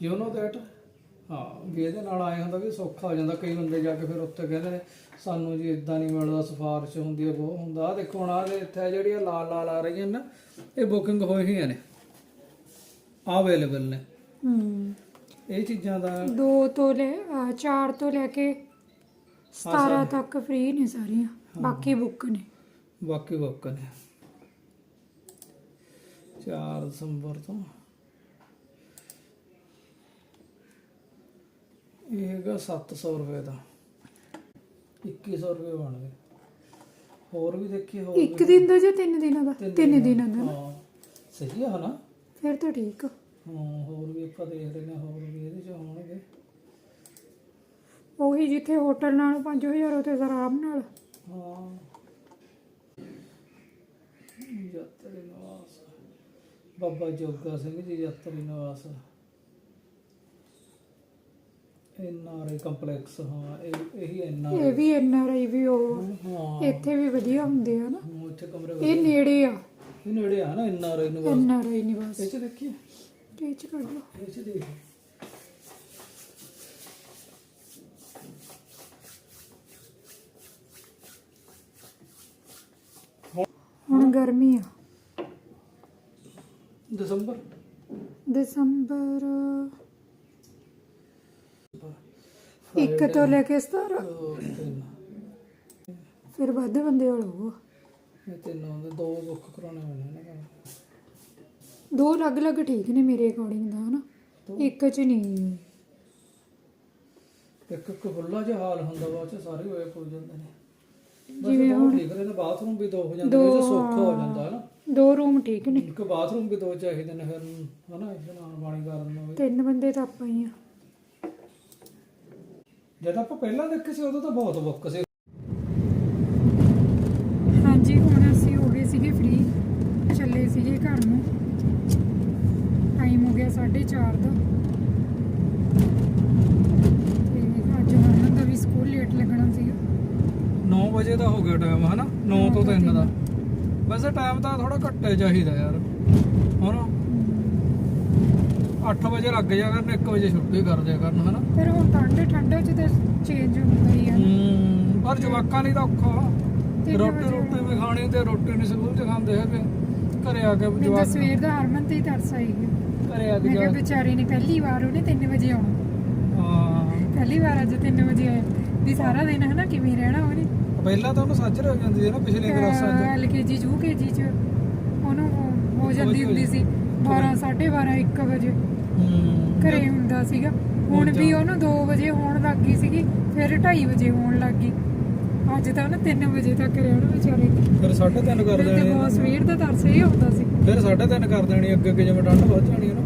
ਯੂ نو ਦੈਟ ਹਾਂ ਵੀ ਇਹਦੇ ਨਾਲ ਆਏ ਹੁੰਦਾ ਵੀ ਸੌਖਾ ਹੋ ਜਾਂਦਾ ਕਈ ਬੰਦੇ ਜਾ ਕੇ ਫਿਰ ਉੱਥੇ ਕਹਿੰਦੇ ਨੇ ਸਾਨੂੰ ਜੀ ਇਦਾਂ ਨਹੀਂ ਮਿਲਦਾ ਸਿਫਾਰਿਸ਼ ਹੁੰਦੀ ਹੈ ਉਹ ਹੁੰਦਾ। ਆਹ ਦੇਖੋ ਹੁਣ ਆਹ ਦੇ ਇੱਥੇ ਜਿਹੜੀਆਂ ਲਾਲ ਲਾਲ ਆ ਰਹੀਆਂ ਨੇ ਨਾ ਇਹ ਬੁਕਿੰਗ ਹੋਈ ਹੋਈਆਂ ਨੇ ਅਵੇਲੇਬਲ ਨੇ। ਹੂੰ। ਇਹ ਚੀਜ਼ਾਂ ਦਾ ਦੋ ਤੋਂ ਲੈ 4 ਤੋਂ ਲੈ ਕੇ 17 ਤੱਕ ਫ੍ਰੀ ਨੇ ਸਾਰੀਆਂ ਬਾਕੀ ਬੁੱਕ ਨੇ। ਬਾਕੀ ਬੁੱਕ ਨੇ। 4 ਦਸੰਬਰ ਤੋਂ ਇਹ ਹੈਗਾ 700 ਰੁਪਏ ਦਾ। 2100 ਰੁਪਏ ਬਣ ਗਏ। ਹੋਰ ਵੀ ਦੇਖੀ ਹੋਰ ਇੱਕ ਦਿਨ ਦਾ ਜਾਂ ਤਿੰਨ ਦਿਨਾਂ ਦਾ? ਤਿੰਨ ਦਿਨਾਂ ਦਾ। ਹਾਂ ਸਹੀ ਆ ਨਾ ਫਿਰ ਤਾਂ ਠੀਕ ਆ। ਹਾਂ ਹੋਰ ਵੀ ਆਪਾਂ ਦੇਖ ਲੈਂਦੇ ਹਾਂ ਹੋਰ ਵੀ ਇਹਦੇ ਚ ਹੋਣਗੇ। ਉਹੀ ਜਿੱਥੇ ਹੋਟਲ ਨਾਲ 5000 ਉੱਥੇ ਆਰਾਮ ਨਾਲ। ਹਾਂ। ਯਾਤਰੀ ਨਿਵਾਸ। ਬਾਬਾ ਜੋਗਾ ਸਿੰਘ ਜੀ ਯਾਤਰੀ ਨਿਵਾਸ। ਐਨਆਰਆਈ ਕੰਪਲੈਕਸ ਹਾਂ ਇਹ ਇਹੀ ਇਹ NRI we N R I ਵੀ ਉਹ ਹਾਂ ਇੱਥੇ ਵੀ ਵਧੀਆ ਹੁੰਦੇ ਆ ਨਾ। ਹਾਂ, ਇੱਥੇ ਕਮਰੇ ਇਹ ਨੇੜੇ ਆ। ਇਹ ਨੇੜੇ ਆ ਨਾ ਐਨਆਰਆਈ ਨਿਵਾਸ? ਐਨ ਆਰ ਆਈ ਨਿਵਾਸ। ਇਹ ਚ ਦੇਖੀਏ। ਇਹ ਚ ਕੱਢ ਲਓ। ਇਹ ਚ ਦੇਖ। ਹੁਣ ਗਰਮੀ ਆ। ਦਸੰਬਰ? ਦਸੰਬਰ 1 ਤੋਂ ਲੈ ਕੇ 17 ਦੋ ਤਿੰਨ। ਫਿਰ ਵੱਧ ਬੰਦੇ ਹੋਲੋ ਇਹ ਤਿੰਨ ਹੁੰਦੇ ਦੋ ਬੁੱਕ ਕਰਾਉਣੇ ਹੋਣੇ ਨੇ ਦੋ ਅਲੱਗ-ਅਲੱਗ ਠੀਕ ਨੇ ਮੇਰੇ ਅਕੋਰਡਿੰਗ ਦਾ ਹਨਾ? ਇੱਕ ਚ ਨਹੀਂ। ਇੱਕ ਇੱਕ ਖੁੱਲਾ ਜਿਹਾ ਹਾਲ ਹੁੰਦਾ ਉਹ ਚ ਸਾਰੇ ਹੋਏ ਪੁੱਜ ਜਾਂਦੇ ਨੇ। ਜਿਵੇਂ ਉਹ ਠੀਕ ਰਹੇ ਨੇ ਬਾਥਰੂਮ ਵੀ ਦੋ ਹੋ ਜਾਂਦੇ ਨੇ 'ਚ ਸੌਖਾ ਹੋ ਜਾਂਦਾ ਹੈ ਨਾ ਦੋ ਰੂਮ ਠੀਕ ਨੇ। ਇੱਕ ਬਾਥਰੂਮ ਵੀ ਦੋ ਚਾਹੀਦੇ ਨੇ ਫਿਰ ਹਨਾ ਇਹਦੇ ਨਾਲ ਪਾਣੀ ਕਰਨ ਨੂੰ ਤਿੰਨ ਬੰਦੇ ਤਾਂ ਆਪਾਂ ਹੀ ਆ। ਜਦ ਆਪਾਂ ਪਹਿਲਾਂ ਦੇਖੇ ਸੀ ਉਦੋਂ ਤਾਂ ਬਹੁਤ ਬੁੱਕ ਸੀ। ਹਾਂਜੀ ਹੁਣ ਅਸੀਂ ਹੋ ਗਏ ਸੀਗੇ ਫ੍ਰੀ ਚੱਲੇ ਸੀਗੇ ਘਰ ਨੂੰ। ਟਾਈਮ ਹੋ ਗਿਆ 4:30 ਦਾ। ਅੱਜ ਹਰਮਨ ਦਾ ਵੀ ਸਕੂਲ ਲੇਟ ਲੱਗਣਾ ਸੀਗਾ। 9 ਵਜੇ ਦਾ ਹੋ ਗਿਆ ਟਾਈਮ ਹਨਾ? 9 ਤੋਂ 3 ਦਾ। ਵੈਸੇ ਟਾਈਮ ਤਾਂ ਥੋੜਾ ਘੱਟੇ ਚਾਹੀਦਾ ਯਾਰ। ਹਨਾ 8 ਵਜੇ ਲੱਗ ਜਾ ਕਰਨ 1 ਵਜੇ ਛੁੱਟੀ ਕਰ ਦਿਆ ਕਰਨ ਹਨਾ? ਫਿਰ ਹੁਣ ਠੰਡੇ ਠੰਡੇ ਚ ਤੇ ਚੇਂਜ ਹੁੰਦਾ ਹੀ ਆ ਨਾ। ਹੂੰ ਪਰ ਜਵਾਕਾਂ ਲਈ ਤਾਂ ਔਖਾ। ਰੋਟੀ ਰੋਟੀ ਵੀ ਖਾਣੀ ਤੇ ਰੋਟੀ ਨਹੀਂ ਸਕੂਲ ਚ ਖਾਂਦੇ ਹੈਗੇ। ਘਰੇ ਆ ਕੇ ਮੈਨੂੰ ਤਾਂ ਜਵਾਕ ਸਵੇਰ ਦਾ ਹਰਮਨ ਤੇ ਹੀ ਤਰਸ ਆਈ ਗਿਆ ਘਰੇ ਆ ਕੇ ਮੈਂ ਕਿਹਾ ਜਾ ਵਿਚਾਰੀ ਨੇ ਪਹਿਲੀ ਵਾਰ ਉਹਨੇ 3 ਵਜੇ ਆਉਣਾ। ਹਾਂ। ਪਹਿਲੀ ਵਾਰ ਅੱਜ 3 ਵਜੇ ਆਇਆ ਵੀ ਸਾਰਾ ਦਿਨ ਹਨਾ ਕਿਵੇਂ ਰਹਿਣਾ ਉਹਨੇ? ਪਹਿਲਾਂ ਤਾਂ ਉਹਨੂੰ ਸੱਚ ਹੋ ਜਾਂਦੀ ਹੈ ਨਾ ਪਿਛਲੇ ਕਲਾਸਾਂ 'ਚ ਐਲਕੇਜੀ ਯੂਕੇਜੀ ਚ ਉਹਨੂੰ ਹੋ- ਹੋ ਜਾਂਦੀ ਹੁੰਦੀ ਸੀ 12 12:30 1 ਵਜੇ। ਹੂੰ। ਘਰੇ ਹੁੰਦਾ ਸੀਗਾ। ਹੁਣ ਵੀ ਉਹਨੂੰ 2 ਵਜੇ ਹੋਣ ਲੱਗ ਗਈ ਸੀਗੀ ਫਿਰ 2:30 ਵਜੇ ਹੋਣ ਲੱਗ ਗਈ। ਅੱਜ ਤਾਂ ਉਹਨੇ 3 ਵਜੇ ਤੱਕ ਰਹਿਣਾ ਵਿਚਾਰੇ। ਨੇ। ਫਿਰ 3:30 ਕਰ ਮੈਨੂੰ ਤੇ ਦੇਣੀ ਬਹੁਤ ਸਵੇਰ ਦਾ ਤਰਸ ਹੀ ਆਉਂਦਾ ਸੀ। ਫਿਰ 3:30 ਕਰ ਦੇਣੀ ਅੱਗੇ ਅੱਗੇ ਜਿਵੇਂ ਠੰਡ ਵੱਧ ਜਾਣੀ ਹੈ ਨਾ।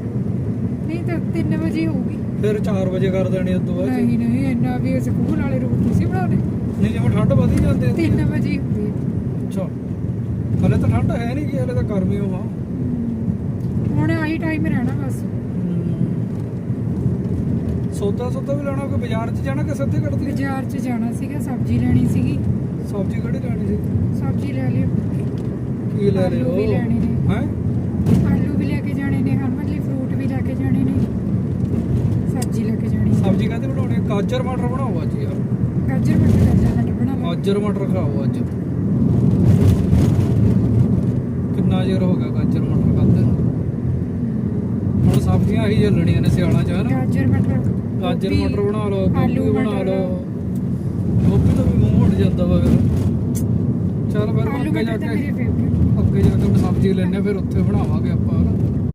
ਨਹੀਂ ਤਾਂ 3 ਵਜੇ ਹੋਊਗੀ ਫਿਰ 4 ਵਜੇ ਕਰ ਦੇਣੀ ਉਦੋਂ ਬਾਅਦ। ਨਹੀਂ ਨਹੀਂ ਇੰਨਾ ਵੀ ਸਕੂਲ ਵਾਲੇ ਰੂਟ ਨਹੀਂ ਸੀ ਬਣਾਉਣੇ। ਨਹੀਂ ਜਿਵੇਂ ਠੰਡ ਵਧੀ ਜਾਂਦੀ ਹੈ 3 ਵਜੇ ਹੁੰਦੀ। ਅੱਛਾ। ਹਲੇ ਤਾਂ ਠੰਡ ਹੈ ਨਹੀਂ ਗੀ ਹਲੇ ਤਾਂ ਗਰਮੀ ਹੋਵਾ ਹੁਣ ਆਹੀ ਟਾਈਮ ਰਹਿਣਾ ਬਸ। ਸੌਦਾ ਸੌਦਾ ਵੀ ਲੈਣਾ ਕੋਈ ਬਾਜ਼ਾਰ 'ਚ ਜਾਣਾ ਕਿ ਸੱਤੇ ਕੱਢਦੀ ਬਾਜ਼ਾਰ 'ਚ ਜਾਣਾ ਸੀਗਾ ਸਬਜ਼ੀ ਲੈਣੀ ਸੀਗੀ। ਸਬਜ਼ੀ ਕਿਹੜੀ ਲੈਣੀ ਸੀ? ਸਬਜ਼ੀ ਲੈ ਲਿਓ ਕੀ ਲੈ ਰਹੇ ਆਲੂ ਹੋ? ਵੀ ਲੈਣੇ ਨੇ। ਹੈ? ਆਲੂ ਵੀ ਲੈ ਕੇ ਜਾਣੇ ਨੇ ਹਰਮਨ ਲਈ ਫਰੂਟ ਵੀ ਲੈ ਕੇ ਜਾਣੇ ਨੇ। ਸਬਜ਼ੀ ਲੈ ਕੇ ਜਾਣੀ ਹੈ। ਸਬਜ਼ੀ ਕਾਹਦੀ ਬਣਾਉਣੀ ਹੈ? ਗਾਜਰ ਮਟਰ ਬਣਾਓ ਅੱਜ ਯਾਰ। ਗਾਜਰ ਮਟਰ ਗਾਜਰ ਮਟਰ ਬਣਾ ਲਓ ਗਾਜਰ ਮਟਰ ਖਾਓ ਅੱਜ। ਕਿੰਨਾ ਚਿਰ ਹੋ ਗਿਆ ਗਾਜਰ ਮਟਰ ਖਾਂਦੇ ਨੂੰ? ਹੁਣ ਸਬਜ਼ੀਆਂ ਹੀ ਚੱਲਣੀਆਂ ਨੇ ਸਿਆਲਾਂ 'ਚ ਹਨਾ ਗਾਜਰ ਮਟਰ ਗਾਜਰ ਗੋਭੀ, ਮਟਰ ਬਣਾ ਲਓ ਗੋਭੀ ਆਲੂ ਬਣਾ ਮਟਰ। ਲਓ। ਗੋਭੀ ਤੋਂ ਵੀ ਮੂੰਹ ਉੱਡ ਜਾਂਦਾ ਵਾ। ਫਿਰ ਚੱਲ ਫਿਰ ਆਲੂ ਅੱਗੇ ਜਾ ਮਟਰ ਤਾਂ ਕੇ ਫੇਵਰਟ ਅੱਗੇ ਜਾ ਕੇ ਸਬਜ਼ੀ ਲੈਣੇ ਫਿਰ ਉੱਥੇ ਬਣਾਵਾਂਗੇ ਆਪਾਂ। ਹਨਾ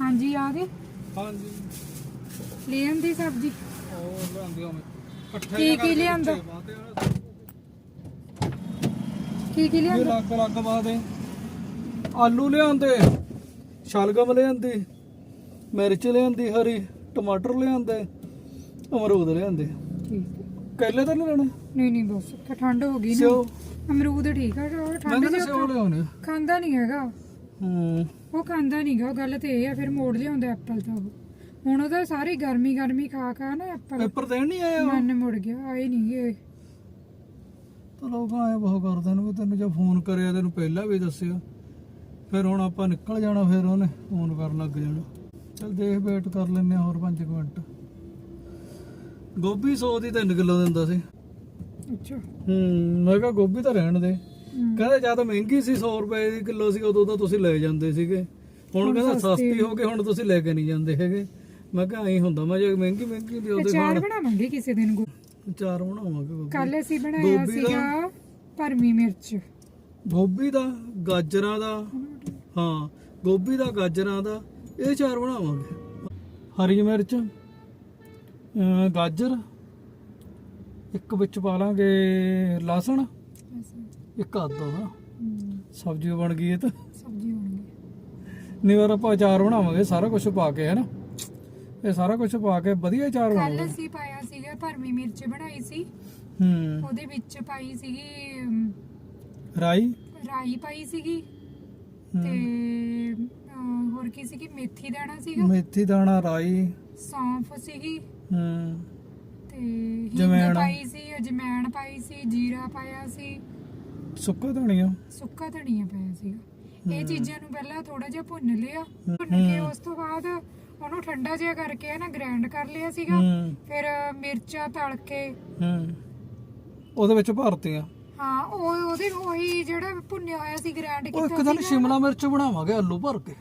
ਹਾਂਜੀ ਆ ਗਏ? ਹਾਂਜੀ। ਲੈ ਆਂਦੀ ਸਬਜ਼ੀ। ਉਹ ਲਿਆਂਦੀ ਹੋਵੇ ਇਕੱਠੇ ਕੀ- ਕੀ ਲਿਆਂਦਾ? ਕੀ ਕੀ ਇਹ ਲਿਆਂਦਾ ਲੱਗ ਲੱਗ ਬਾਦੇ ਆਲੂ ਲਿਆਂਦੇ ਸ਼ਲਗਮ ਲਿਆਂਦੀ। ਮਿਰਚ ਲਿਆਂਦੀ ਹਰੀ ਟਮਾਟਰ ਲਿਆਂਦੇ ਅਮਰੂਦ ਲਿਆਂਦੇ। ਠੀਕ ਕੇਲੇ ਤਾਂ ਨਹੀਂ ਲੈਣੇ? ਨਹੀਂ ਨਹੀਂ ਬਸ ਤਾਂ ਠੰਡ ਹੋ ਗਈ ਨਾ। ਅਮਰੂਦ ਠੀਕ ਆ ਉਹ ਮੈਂ ਠੰਡ ਕਹਿੰਦਾ ਚ ਸਿਓ ਲਿਆਉਣੇ। ਖਾਂਦਾ ਨਹੀਂ ਹੈਗਾ। ਹੂੰ। ਉਹ ਖਾਂਦਾ ਨਹੀਂਗਾ ਗੱਲ ਤੇ ਇਹ ਆ ਫਿਰ ਮੋੜ ਲਿਆਉਂਦਾ ਐਪਲ ਤਾਂ ਉਹ। ਹੁਣ ਉਹਦਾ ਸਾਰੀ ਗਰਮੀ ਗਰਮੀ ਖਾ ਖਾ ਨਾ ਐਪਲ। ਪੇਪਰ ਦੇਣ ਨਹੀਂ ਆਇਆ? ਮਨ ਮੁੜ ਗਿਆ ਆਏ ਨਹੀਂ ਇਹ ਤਾਂ ਲੋਕ ਆਏ ਬਹੁਤ ਕਰਦੇ ਨੇ ਵੀ ਤੈਨੂੰ ਜੇ ਫੋਨ ਕਰਿਆ ਤੈਨੂੰ ਪਹਿਲਾਂ ਵੀ ਦੱਸਿਆ। ਫਿਰ ਹੁਣ ਆਪਾਂ ਨਿਕਲ ਜਾਣਾ ਫਿਰ ਉਹਨੇ ਫੋਨ ਕਰਨ ਲੱਗ ਜਾਣਾ। ਚਲ ਦੇਖ ਵੇਟ ਕਰ ਲੈਨੇ ਹੋਰ 5 ਮਿੰਟ। ਗੋਭੀ 100 ਦੀ 3 ਕਿਲੋ ਦਿੰਦਾ ਸੀ। ਅੱਛਾ। ਹੂੰ ਮੈਂ ਕਿਹਾ ਗੋਭੀ ਤਾਂ ਰਹਿਣ ਦੇ। ਕਹਿੰਦੇ ਜਾਂ ਤਾਂ ਮਹਿੰਗੀ ਸੀ 100 ਰੁਪਏ ਦੀ ਕਿਲੋ ਸੀ ਉਦੋਂ ਤਾਂ ਤੁਸੀਂ ਲੈ ਜਾਂਦੇ ਸੀਗੇ। ਹੁਣ ਕਹਿੰਦਾ ਸਸਤੀ ਹੋ ਗਈ ਹੁਣ ਤੁਸੀਂ ਲੈ ਕੇ ਨਹੀਂ ਜਾਂਦੇ ਹੈਗੇ। ਮੈਂ ਕਿਹਾ ਐਂ ਹੁੰਦਾ ਮੈਂ ਜੇ ਮਹਿੰਗੀ ਮਹਿੰਗੀ ਦੀ ਉਹਦੇ ਚਾਰ ਬਣਾਵਾਂਗੇ ਕਿਸੇ ਦਿਨ ਚਾਰ ਬਣਾਵਾਂਗੇ ਗੋਭੀ। ਕੱਲ ਅਸੀਂ ਬਣਾਇਆ ਸੀਗਾ ਭਰਮੀ ਮਿਰਚ। ਗੋਭੀ ਦਾ ਗਾਜਰਾਂ ਦਾ। ਹਾਂ ਗੋਭੀ ਦਾ ਗਾਜਰਾਂ ਦਾ। ਇਹ ਚਾਰ ਬਣਾਵਾਂਗੇ। ਹਰੀ ਮਿਰਚ ਗਾਜਰ ਇੱਕ ਵਿੱਚ ਪਾ ਲਾਂਗੇ ਲਸਣ ਇੱਕ ਆਦਾ ਹਾਂ ਸਬਜ਼ੀ ਬਣ ਗਈ ਇਹ ਤਾਂ। ਸਬਜ਼ੀ ਹੋਣੀ ਨਹੀਂ ਵਾਰ ਆਪਾਂ ਅਚਾਰ ਬਣਾਵਾਂਗੇ ਸਾਰਾ ਕੁਝ ਪਾ ਕੇ ਹੈਨਾ ਇਹ ਸਾਰਾ ਕੁਝ ਪਾ ਕੇ ਵਧੀਆ ਅਚਾਰ ਕੱਲ ਬਣਾਵਾਂਗੇ। ਅਸੀਂ ਪਾਇਆ ਸੀਗਾ ਭਰਮੀ ਮਿਰਚ ਬਣਾਈ ਸੀ। ਹੂੰ। ਉਹਦੇ ਵਿੱਚ ਪਾਈ ਸੀਗੀ ਰਾਈ? ਰਾਈ ਪਾਈ ਸੀਗੀ। ਤੇ ਅਮ, ਹੋਰ ਕੀ ਸੀਗੀ? ਮੇਥੀ ਦਾਣਾ ਸੀਗਾ? ਮੇਥੀ ਦਾਣਾ ਰਾਈ। ਸੌਂਫ ਸੀਗੀ। ਹੂੰ। ਤੇ ਹਿੰਗ ਜਵੈਣ। ਪਾਈ ਸੀ ਅਜਮੈਣ ਪਾਈ ਸੀ ਜੀਰਾ ਪਾਇਆ ਸੀ। ਸੁੱਕਾ ਧਨੀਆ। ਸੁੱਕਾ ਧਨੀਆ ਪਾਇਆ ਸੀਗਾ। ਇਹ ਚੀਜ਼ਾਂ ਨੂੰ ਪਹਿਲਾਂ ਥੋੜਾ ਜਿਹਾ ਭੁੰਨ ਲਿਆ। ਭੁੰਨ। ਕੇ ਉਸ ਤੋਂ ਬਾਅਦ ਉਹਨੂੰ ਠੰਡਾ ਜਿਹਾ ਕਰਕੇ ਨਾ ਗ੍ਰਾਈਂਡ ਕਰ ਲਿਆ ਸੀਗਾ। ਹੂੰ। ਫਿਰ ਮਿਰਚਾਂ ਤਲ ਕੇ। ਹੂੰ। ਉਹਦੇ ਵਿੱਚ ਭਰਤੀਆਂ। ਹਾਂ ਉਹ ਉਹਦੇ ਉਹੀ ਜਿਹੜਾ ਭੁੰਨਿਆ ਹੋਇਆ ਸੀ ਗ੍ਰਾਈਂਡ ਉਹ ਇੱਕ ਦਿਨ ਸ਼ਿਮਲਾ ਮਿਰਚ ਬਣਾਵਾਂਗੇ ਆਲੂ ਭਰ ਕੇ।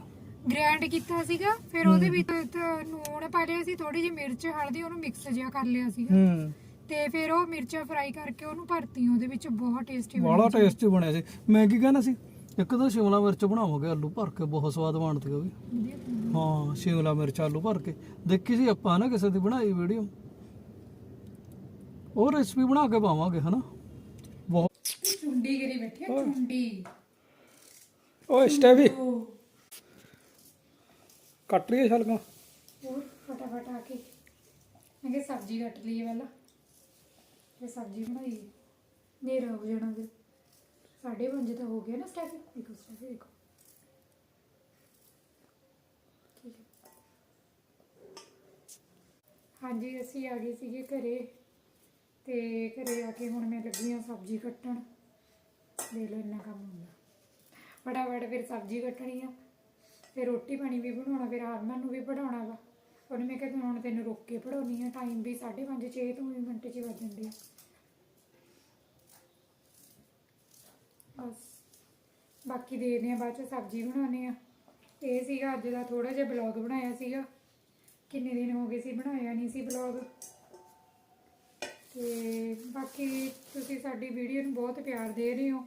ਗ੍ਰਾਈਂਡ ਕੀਤਾ ਸੀਗਾ ਫਿਰ ਉਹਦੇ ਵਿੱਚ ਤ- ਨੂਣ ਪਾ ਲਿਆ ਸੀ ਥੋੜੀ ਜਿਹੀ ਮਿਰਚ ਹਲਦੀ ਉਹਨੂੰ ਮਿਕਸ ਜਿਹਾ ਕਰ ਲਿਆ ਸੀਗਾ। ਹੂੰ। ਤੇ ਫਿਰ ਉਹ ਮਿਰਚਾਂ ਫਰਾਈ ਕਰਕੇ ਉਹਨੂੰ ਭਰਤੀ ਉਹਦੇ ਵਿੱਚ ਬਹੁਤ ਟੇਸਟੀ ਬੜਾ ਟੇਸਟੀ ਬਣਿਆ ਸੀ। ਮੈਂ ਕੀ ਕਹਿਣਾ ਸੀ ਇੱਕ ਦਿਨ ਸ਼ਿਮਲਾ ਮਿਰਚ ਬਣਾਵਾਂਗੇ ਆਲੂ ਭਰ ਕੇ ਬਹੁਤ ਸਵਾਦ ਬਣਦੀ ਉਹ ਵੀ। ਹਾਂ ਸ਼ਿਮਲਾ ਮਿਰਚ ਆਲੂ ਭਰ ਕੇ। ਦੇਖੀ ਸੀ ਆਪਾਂ ਨਾ ਕਿਸੇ ਦੀ ਬਣਾਈ ਵੀਡੀਓ ਉਹ ਰੈਸਪੀ ਬਣਾ ਕੇ ਪਾਵਾਂਗੇ ਹਨਾ? ਬਹੁਤ ਚੁੰਡੀ ਕਰੀ ਬੈਠੀ ਚੁੰਡੀ। ਓਏ ਸਟੇਵੀ ਕੱਟ ਲਈਏ ਛਲਕਾਂ? ਹੋਰ, ਫਟਾਫਟ ਆ ਕੇ। ਮੈਂ ਕਿਹਾ ਸਬਜ਼ੀ ਕੱਟ ਲਈਏ ਪਹਿਲਾਂ। ਫਿਰ ਸਬਜ਼ੀ ਬਣਾਈ। ਨੇਰਾ ਹੋ ਜਾਣਾ ਫਿਰ। ਸਾਢੇ ਪੰਜ ਤਾਂ ਹੋ ਗਿਆ ਨਾ ਸਟੈਪ। ਦੇਖੋ ਸਟੈਪ ਦੇਖੋ ਹਾਂਜੀ, ਅਸੀਂ ਆ ਗਏ ਸੀਗੇ ਘਰੇ। ਤੇ ਘਰੇ ਆ ਕੇ ਹੁਣ ਮੈਂ ਲੱਗੀ ਹਾਂ ਸਬਜ਼ੀ ਕੱਟਣ। ਦੇਖ ਲਓ ਇੰਨਾ ਕੰਮ ਹੁੰਦਾ। ਫਟਾਫਟ ਫਿਰ ਸਬਜ਼ੀ ਕੱਟਣੀ ਆ। ਫਿਰ ਰੋਟੀ ਪਾਣੀ ਵੀ ਬਣਾਉਣਾ, ਫਿਰ ਹਰਮਨ ਨੂੰ ਵੀ ਪੜਾਉਣਾ ਵਾ। ਉਹਨੇ ਮੈਂ ਕਿਹਾ ਹੁਣ ਤੈਨੂੰ ਰੋਕ ਕੇ ਪੜਾਉਣੀ ਆ ਟਾਈਮ ਵੀ 5:30 6 ਤੋਂ ਵੀ ਮਿੰਟ 'ਚ ਹੀ ਵੱਜ ਜਾਂਦੇ ਆ। ਬਸ, ਬਾਕੀ ਦੇਖਦੇ ਆ ਬਾਅਦ ਚ ਸਬਜ਼ੀ ਬਣਾਉਣੇ ਆ ਇਹ ਸੀਗਾ ਅੱਜ ਦਾ ਥੋੜਾ ਜਿਹਾ ਬਲੌਗ ਬਣਾਇਆ ਸੀਗਾ। ਕਿੰਨੇ ਦਿਨ ਹੋ ਗਏ ਸੀ, ਬਣਾਇਆ ਨਹੀਂ ਸੀ ਬਲੌਗ ਤੇ ਬਾਕੀ ਤੁਸੀਂ ਸਾਡੀ ਵੀਡੀਓ ਨੂੰ ਬਹੁਤ ਪਿਆਰ ਦੇ ਰਹੇ ਹੋ।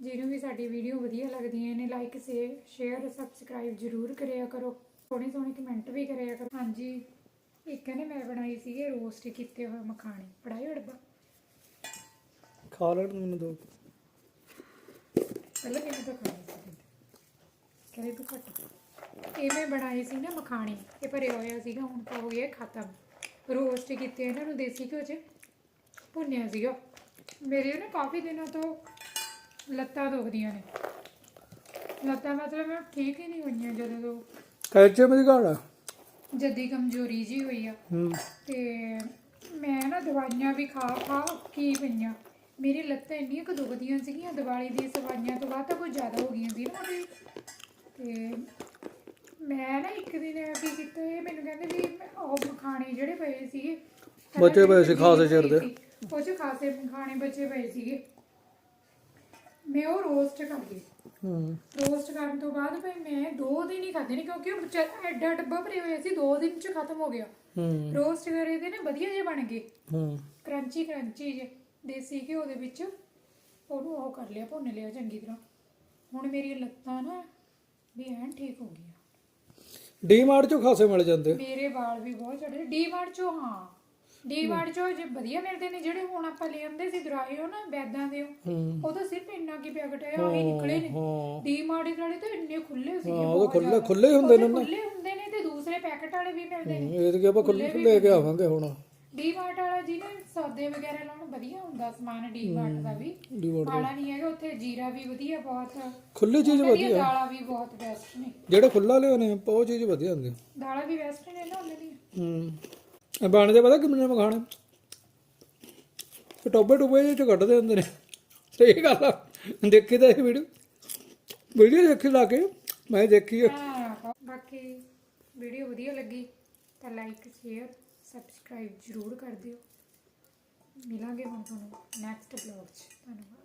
ਜਿਹਨੂੰ ਵੀ ਸਾਡੀ ਵੀਡੀਓ ਵਧੀਆ ਲੱਗਦੀਆਂ ਨੇ ਲਾਈਕ ਸ਼ੇਅਰ ਸਬਸਕ੍ਰਾਈਬ ਜ਼ਰੂਰ ਕਰਿਆ ਕਰੋ। ਸੋਹਣੇ ਸੋਹਣੇ ਕਮੈਂਟ ਵੀ ਕਰਿਆ ਕਰੋ। ਹਾਂਜੀ ਇੱਕ ਨੇ ਮੈਂ ਬਣਾਈ ਸੀਗੇ ਰੋਸਟ ਕੀਤੇ ਹੋਏ ਮਖਾਣੇ। ਪੜਾਈ ਡੱਬਾ ਖਾ ਲੈਣ ਮੈਨੂੰ ਦੋ। ਪਹਿਲਾਂ ਮੈਨੂੰ ਤਾਂ ਖਾਣੀ ਸੀ? ਕਰੇ ਤੂੰ ਘੱਟ। ਇਹ ਮੈਂ ਬਣਾਏ ਸੀ ਨਾ ਮਖਾਣੇ। ਇਹ ਭਰਿਆ ਹੋਇਆ ਸੀਗਾ ਹੁਣ ਤਾਂ ਹੋ ਗਿਆ ਖਤਮ। ਰੋਸਟ ਕੀਤੇ ਇਹਨਾਂ ਨੂੰ ਦੇਸੀ ਘਿਓ 'ਚ। ਭੁੰਨਿਆ ਸੀਗਾ। ਮੇਰੇ ਨਾ ਕਾਫੀ ਦਿਨਾਂ ਤੋਂ ਲੱਤਾਂ ਦੁਖਦੀਆਂ ਨੇ। ਲੱਤਾਂ ਮਤਲਬ ਠੀਕ ਹੀ ਨਹੀਂ ਹੋਈਆਂ ਜਦੋਂ ਤੋਂ। ਕੈਚੇ ਮੇਰੀ ਗੱਲ ਜੱਦੀ ਕਮਜ਼ੋਰੀ ਜੀ ਹੋਈ ਆ। ਹੂੰ। ਤੇ ਮੈਂ ਨਾ ਦਵਾਈਆਂ ਵੀ ਖਾ ਖਾ ਕੀ ਪਈਆਂ। ਮੇਰੀ ਲੱਤਾਂ ਇੰਨੀਆਂ ਕੁ ਦੁਖਦੀਆਂ ਸੀਗੀਆਂ ਦੀਵਾਲੀ ਦੀ ਸਫਾਈਆਂ ਤੋਂ ਬਾਅਦ ਤਾਂ ਕੋਈ ਜ਼ਿਆਦਾ ਹੋ ਗਈਆਂ ਸੀ ਨਾ ਉਹਦੇ। ਤੇ ਮੈਂ ਨਾ ਇੱਕ ਦਿਨ ਕੀ ਕੀਤਾ ਇਹ ਮੈਨੂੰ ਕਹਿੰਦੇ ਵੀ ਮੈਂ ਉਹ ਮਖਾਣੇ ਜਿਹੜੇ ਪਏ ਸੀਗੇ ਬਚੇ ਪਏ ਸੀ ਖਾਸੇ ਚਿਰ ਦੇ। ਚ ਖਾਸੇ ਮਖਾਣੇ ਬਚੇ ਪਏ ਸੀਗੇ। ਮੈਂ ਉਹ ਰੋਸਟ ਕਰ ਗਈ ਹੂੰ। ਰੋਸਟ ਕਰਨ ਤੋਂ ਬਾਅਦ ਫਿਰ ਮੈਂ ਦੋ ਦਿਨ ਹੀ ਖਾਦੇ ਨੇ ਕਿਉਂਕਿ ਉਹ ਐਡਾ ਡੱਬਾ ਭਰਿਆ ਹੋਇਆ ਸੀ ਦੋ ਦਿਨ ਚ ਖਤਮ ਹੋ ਗਿਆ। ਹੂੰ। ਰੋਸਟ ਕਰੇ ਤੇ ਨਾ ਵਧੀਆ ਜਿਹੇ ਬਣ ਗਏ। ਹੂੰ। ਕਰੰਚੀ ਕਰੰਚੀ ਜੇ ਦੇਸੀ ਘਿਓ ਦੇ ਵਿੱਚ। ਉਹਨੂੰ ਉਹ ਕਰ ਲਿਆ ਭੁੰਨ ਲਿਆ ਚੰਗੀ ਤਰ੍ਹਾਂ। ਹੁਣ ਮੇਰੀਆਂ ਲੱਤਾਂ ਨਾ ਵੀ ਐਨ ਠੀਕ ਹੋ ਗਈਆਂ। ਡੀਮਾਰਟ ਚੋਂ ਖਾਸੇ ਮਿਲ ਜਾਂਦੇ ਮੇਰੇ ਵਾਲ ਵੀ ਬਹੁਤ ਝੜੇ ਡੀਮਾਰਟ ਚੋਂ ਹਾਂ। ਡੀਮਾਰਟ ਚੋਂ ਜੇ ਵਧੀਆ ਮਿਲਦੇ ਨੇ ਜਿਹੜੇ ਹੁਣ ਆਪਾਂ ਲੈ ਆਉਂਦੇ ਸੀ ਦਰਾਏ ਉਹ ਨਾ ਬੈਦਾਂ ਦੇ ਉਹ ਹੂੰ। ਉਹ ਤਾਂ ਸਿਰਫ ਇੰਨਾ ਕੀ ਪੈਕਟ ਹੈ ਆਹੀ ਨਿਕਲੇ ਨੇ। ਹਾਂ। ਡੀਮਾਰਟ ਦੇ ਵਾਲੇ ਤਾਂ ਇੰਨੇ ਖੁੱਲੇ ਸੀ ਹਾਂ, ਉਹ ਖੁੱਲੇ ਖੁੱਲੇ ਹੀ ਹੁੰਦੇ ਨੇ ਨਾ। ਖੁੱਲੇ ਹੁੰਦੇ ਨੇ ਤੇ ਦੂਸਰੇ ਪੈਕਟ ਵਾਲੇ ਵੀ ਮਿਲਦੇ ਨੇ। ਇਹ ਤਾਂ ਕਿ ਆਪਾਂ ਖੁੱਲੇ ਲੈ ਕੇ ਆਵਾਂਗੇ ਹੁਣ। ਡੀਮਾਰਟ ਵਾਲਾ ਜੀ ਨਾ ਸੌਦੇ ਵਗੈਰਾ ਲਾਉਣ ਵਧੀਆ ਹੁੰਦਾ ਸਮਾਨ ਡੀਮਾਰਟ ਦਾ ਵੀ। ਮਾੜਾ ਨਹੀਂ ਹੈਗਾ ਉੱਥੇ ਜੀਰਾ ਵੀ ਵਧੀਆ ਬਹੁਤ। ਖੁੱਲੀ ਚੀਜ਼ ਵਧੀਆ। ਦਾਲਾਂ ਵੀ ਬਹੁਤ ਬੈਸਟ ਨੇ। ਜਿਹੜਾ ਖੁੱਲਾ ਲਿਆਉਣੇ ਆਪਾਂ ਉਹ ਚੀਜ਼ ਵਧੀਆ ਹੁੰਦੀ। ਦਾਲਾਂ ਵੀ ਬੈਸਟ ਨੇ ਨਾ ਉਹਨਾਂ ਦੀਆਂ ਹੂੰ। ਇਹ ਬਣਦੇ ਪਤਾ ਕਿੰਨੇ ਮਖਾਣੇ? ਟੋਬੇ ਟੋਬੇ ਜਿਹੇ ਚ ਕੱਢਦੇ ਹੁੰਦੇ ਨੇ। ਸਹੀ ਗੱਲ ਆ। ਦੇਖੀ ਤਾਂ ਇਹ ਵੀਡੀਓ। ਵੀਡੀਓ ਦੇਖੀ ਲਾ ਕੇ। ਮੈਂ ਦੇਖੀ ਆ। ਹਾਂ, ਬਾਕੀ ਵੀਡੀਓ ਵਧੀਆ ਲੱਗੀ ਤਾਂ ਲਾਈਕ ਸ਼ੇਅਰ ਸਬਸਕ੍ਰਾਈਬ ਜ਼ਰੂਰ ਕਰ ਦਿਓ। ਮਿਲਾਂਗੇ ਹੁਣ ਤੁਹਾਨੂੰ ਨੈਕਸਟ ਬਲੌਗ 'ਚ। ਧੰਨਵਾਦ।